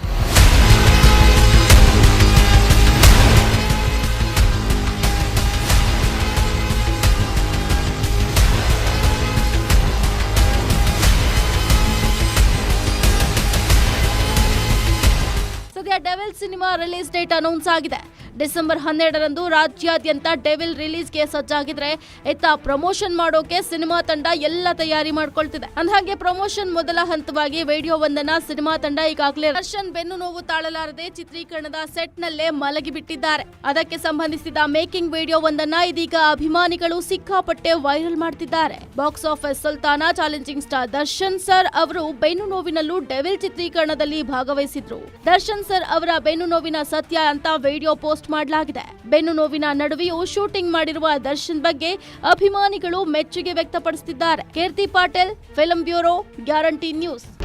ಸದ್ಯ Devil cinema release date announce ಆಗಿದೆ. ಡಿಸೆಂಬರ್ ಹನ್ನೆರಡರಂದು ರಾಜ್ಯಾದ್ಯಂತ ಡೆವಿಲ್ ರಿಲೀಸ್ಗೆ ಸಜ್ಜಾಗಿದ್ರೆ ಇತ್ತ ಪ್ರಮೋಷನ್ ಮಾಡೋಕೆ ಸಿನಿಮಾ ತಂಡ ಎಲ್ಲ ತಯಾರಿ ಮಾಡ್ಕೊಳ್ತಿದೆ. ಅಂದ್ಹಾಗೆ ಪ್ರಮೋಷನ್ ಮೊದಲ ಹಂತವಾಗಿ ವಿಡಿಯೋ ಒಂದನ್ನ ಸಿನಿಮಾ ತಂಡ ಈಗಾಗಲೇ ದರ್ಶನ್ ಬೆನ್ನು ನೋವು ತಾಳಲಾರದೆ ಚಿತ್ರೀಕರಣದ ಸೆಟ್ ನಲ್ಲೇ ಮಲಗಿ ಬಿಟ್ಟಿದ್ದಾರೆ ಅದಕ್ಕೆ ಸಂಬಂಧಿಸಿದ ಮೇಕಿಂಗ್ ವಿಡಿಯೋ ಒಂದನ್ನ ಇದೀಗ ಅಭಿಮಾನಿಗಳು ಸಿಕ್ಕಾಪಟ್ಟೆ ವೈರಲ್ ಮಾಡ್ತಿದ್ದಾರೆ. ಬಾಕ್ಸ್ ಆಫೀಸ್ ಸುಲ್ತಾನ ಚಾಲೆಂಜಿಂಗ್ ಸ್ಟಾರ್ ದರ್ಶನ್ ಸರ್ ಅವರು ಬೆನ್ನು ನೋವಿನಲ್ಲೂ ಡೆವಿಲ್ ಚಿತ್ರೀಕರಣದಲ್ಲಿ ಭಾಗವಹಿಸಿದ್ರು. ದರ್ಶನ್ ಸರ್ ಅವರ ಬೆನ್ನು ನೋವಿನ ಸತ್ಯ ಅಂತ ವಿಡಿಯೋ ಪೋಸ್ಟ್ ಮಾಡಲಾಗಿದೆ. ಬೆನ್ನು ನೋವಿನ ನಡುವೆಯೂ ಶೂಟಿಂಗ್ ಮಾಡಿರುವ ದರ್ಶನ್ ಬಗ್ಗೆ ಅಭಿಮಾನಿಗಳು ಮೆಚ್ಚುಗೆ ವ್ಯಕ್ತಪಡಿಸುತ್ತಿದ್ದಾರೆ Keerthi Patil film bureau, guarantee news.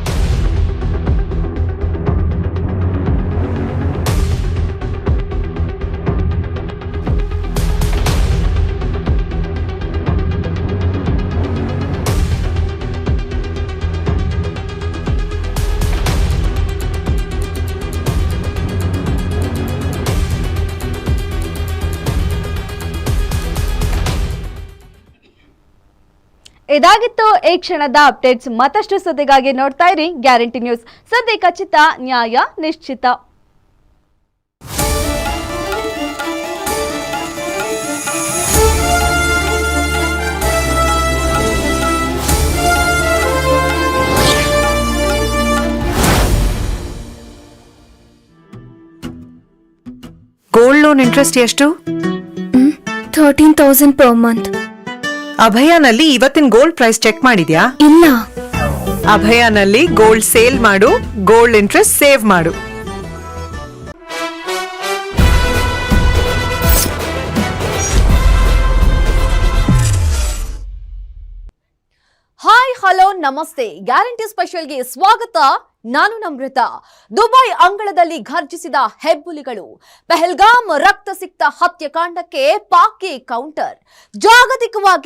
ಇದಾಗಿತ್ತು. ಈ ಕ್ಷಣದ ಅಪ್ಡೇಟ್ಸ್ ಮತ್ತಷ್ಟು ಸುದ್ದಿಗಾಗಿ ನೋಡ್ತಾ ಇರಿ. Guarantee news. ಸದ್ಯ ಖಚಿತ ನ್ಯಾಯ ನಿಶ್ಚಿತ. ಗೋಲ್ಡ್ ಲೋನ್ ಇಂಟ್ರೆಸ್ಟ್ ಎಷ್ಟು? ಥರ್ಟೀನ್ ತೌಸಂಡ್ ಪರ್ ಮಂತ್ ಅಭಯನಲ್ಲಿ ಇವತ್ತಿನ ಗೋಲ್ಡ್ ಪ್ರೈಸ್ ಚೆಕ್ ಮಾಡಿದ್ಯಾ? ಇಲ್ಲ. ಅಭಯನಲ್ಲಿ ಗೋಲ್ಡ್ ಸೇಲ್ ಮಾಡು ಗೋಲ್ಡ್ ಇಂಟ್ರೆಸ್ಟ್ ಸೇವ್ ಮಾಡು. ಹಾಯ್ ಹಲೋ ನಮಸ್ತೆ. ಗ್ಯಾರಂಟಿ ಸ್ಪೆಷಲ್ಗೆ ಸ್ವಾಗತ. ನಾನು ನಮೃತ ದುಬೈ ಅಂಗಳದಲ್ಲಿ ಘರ್ಜಿಸಿದ ಹೆಬ್ಬುಲಿಗಳು. ಪೆಹಲ್ಗಾಮ್ ರಕ್ತ ಸಿಕ್ತ ಹತ್ಯಕಾಂಡಕ್ಕೆ ಪಾಕಿ ಕೌಂಟರ್ ಜಾಗತಿಕವಾಗಿ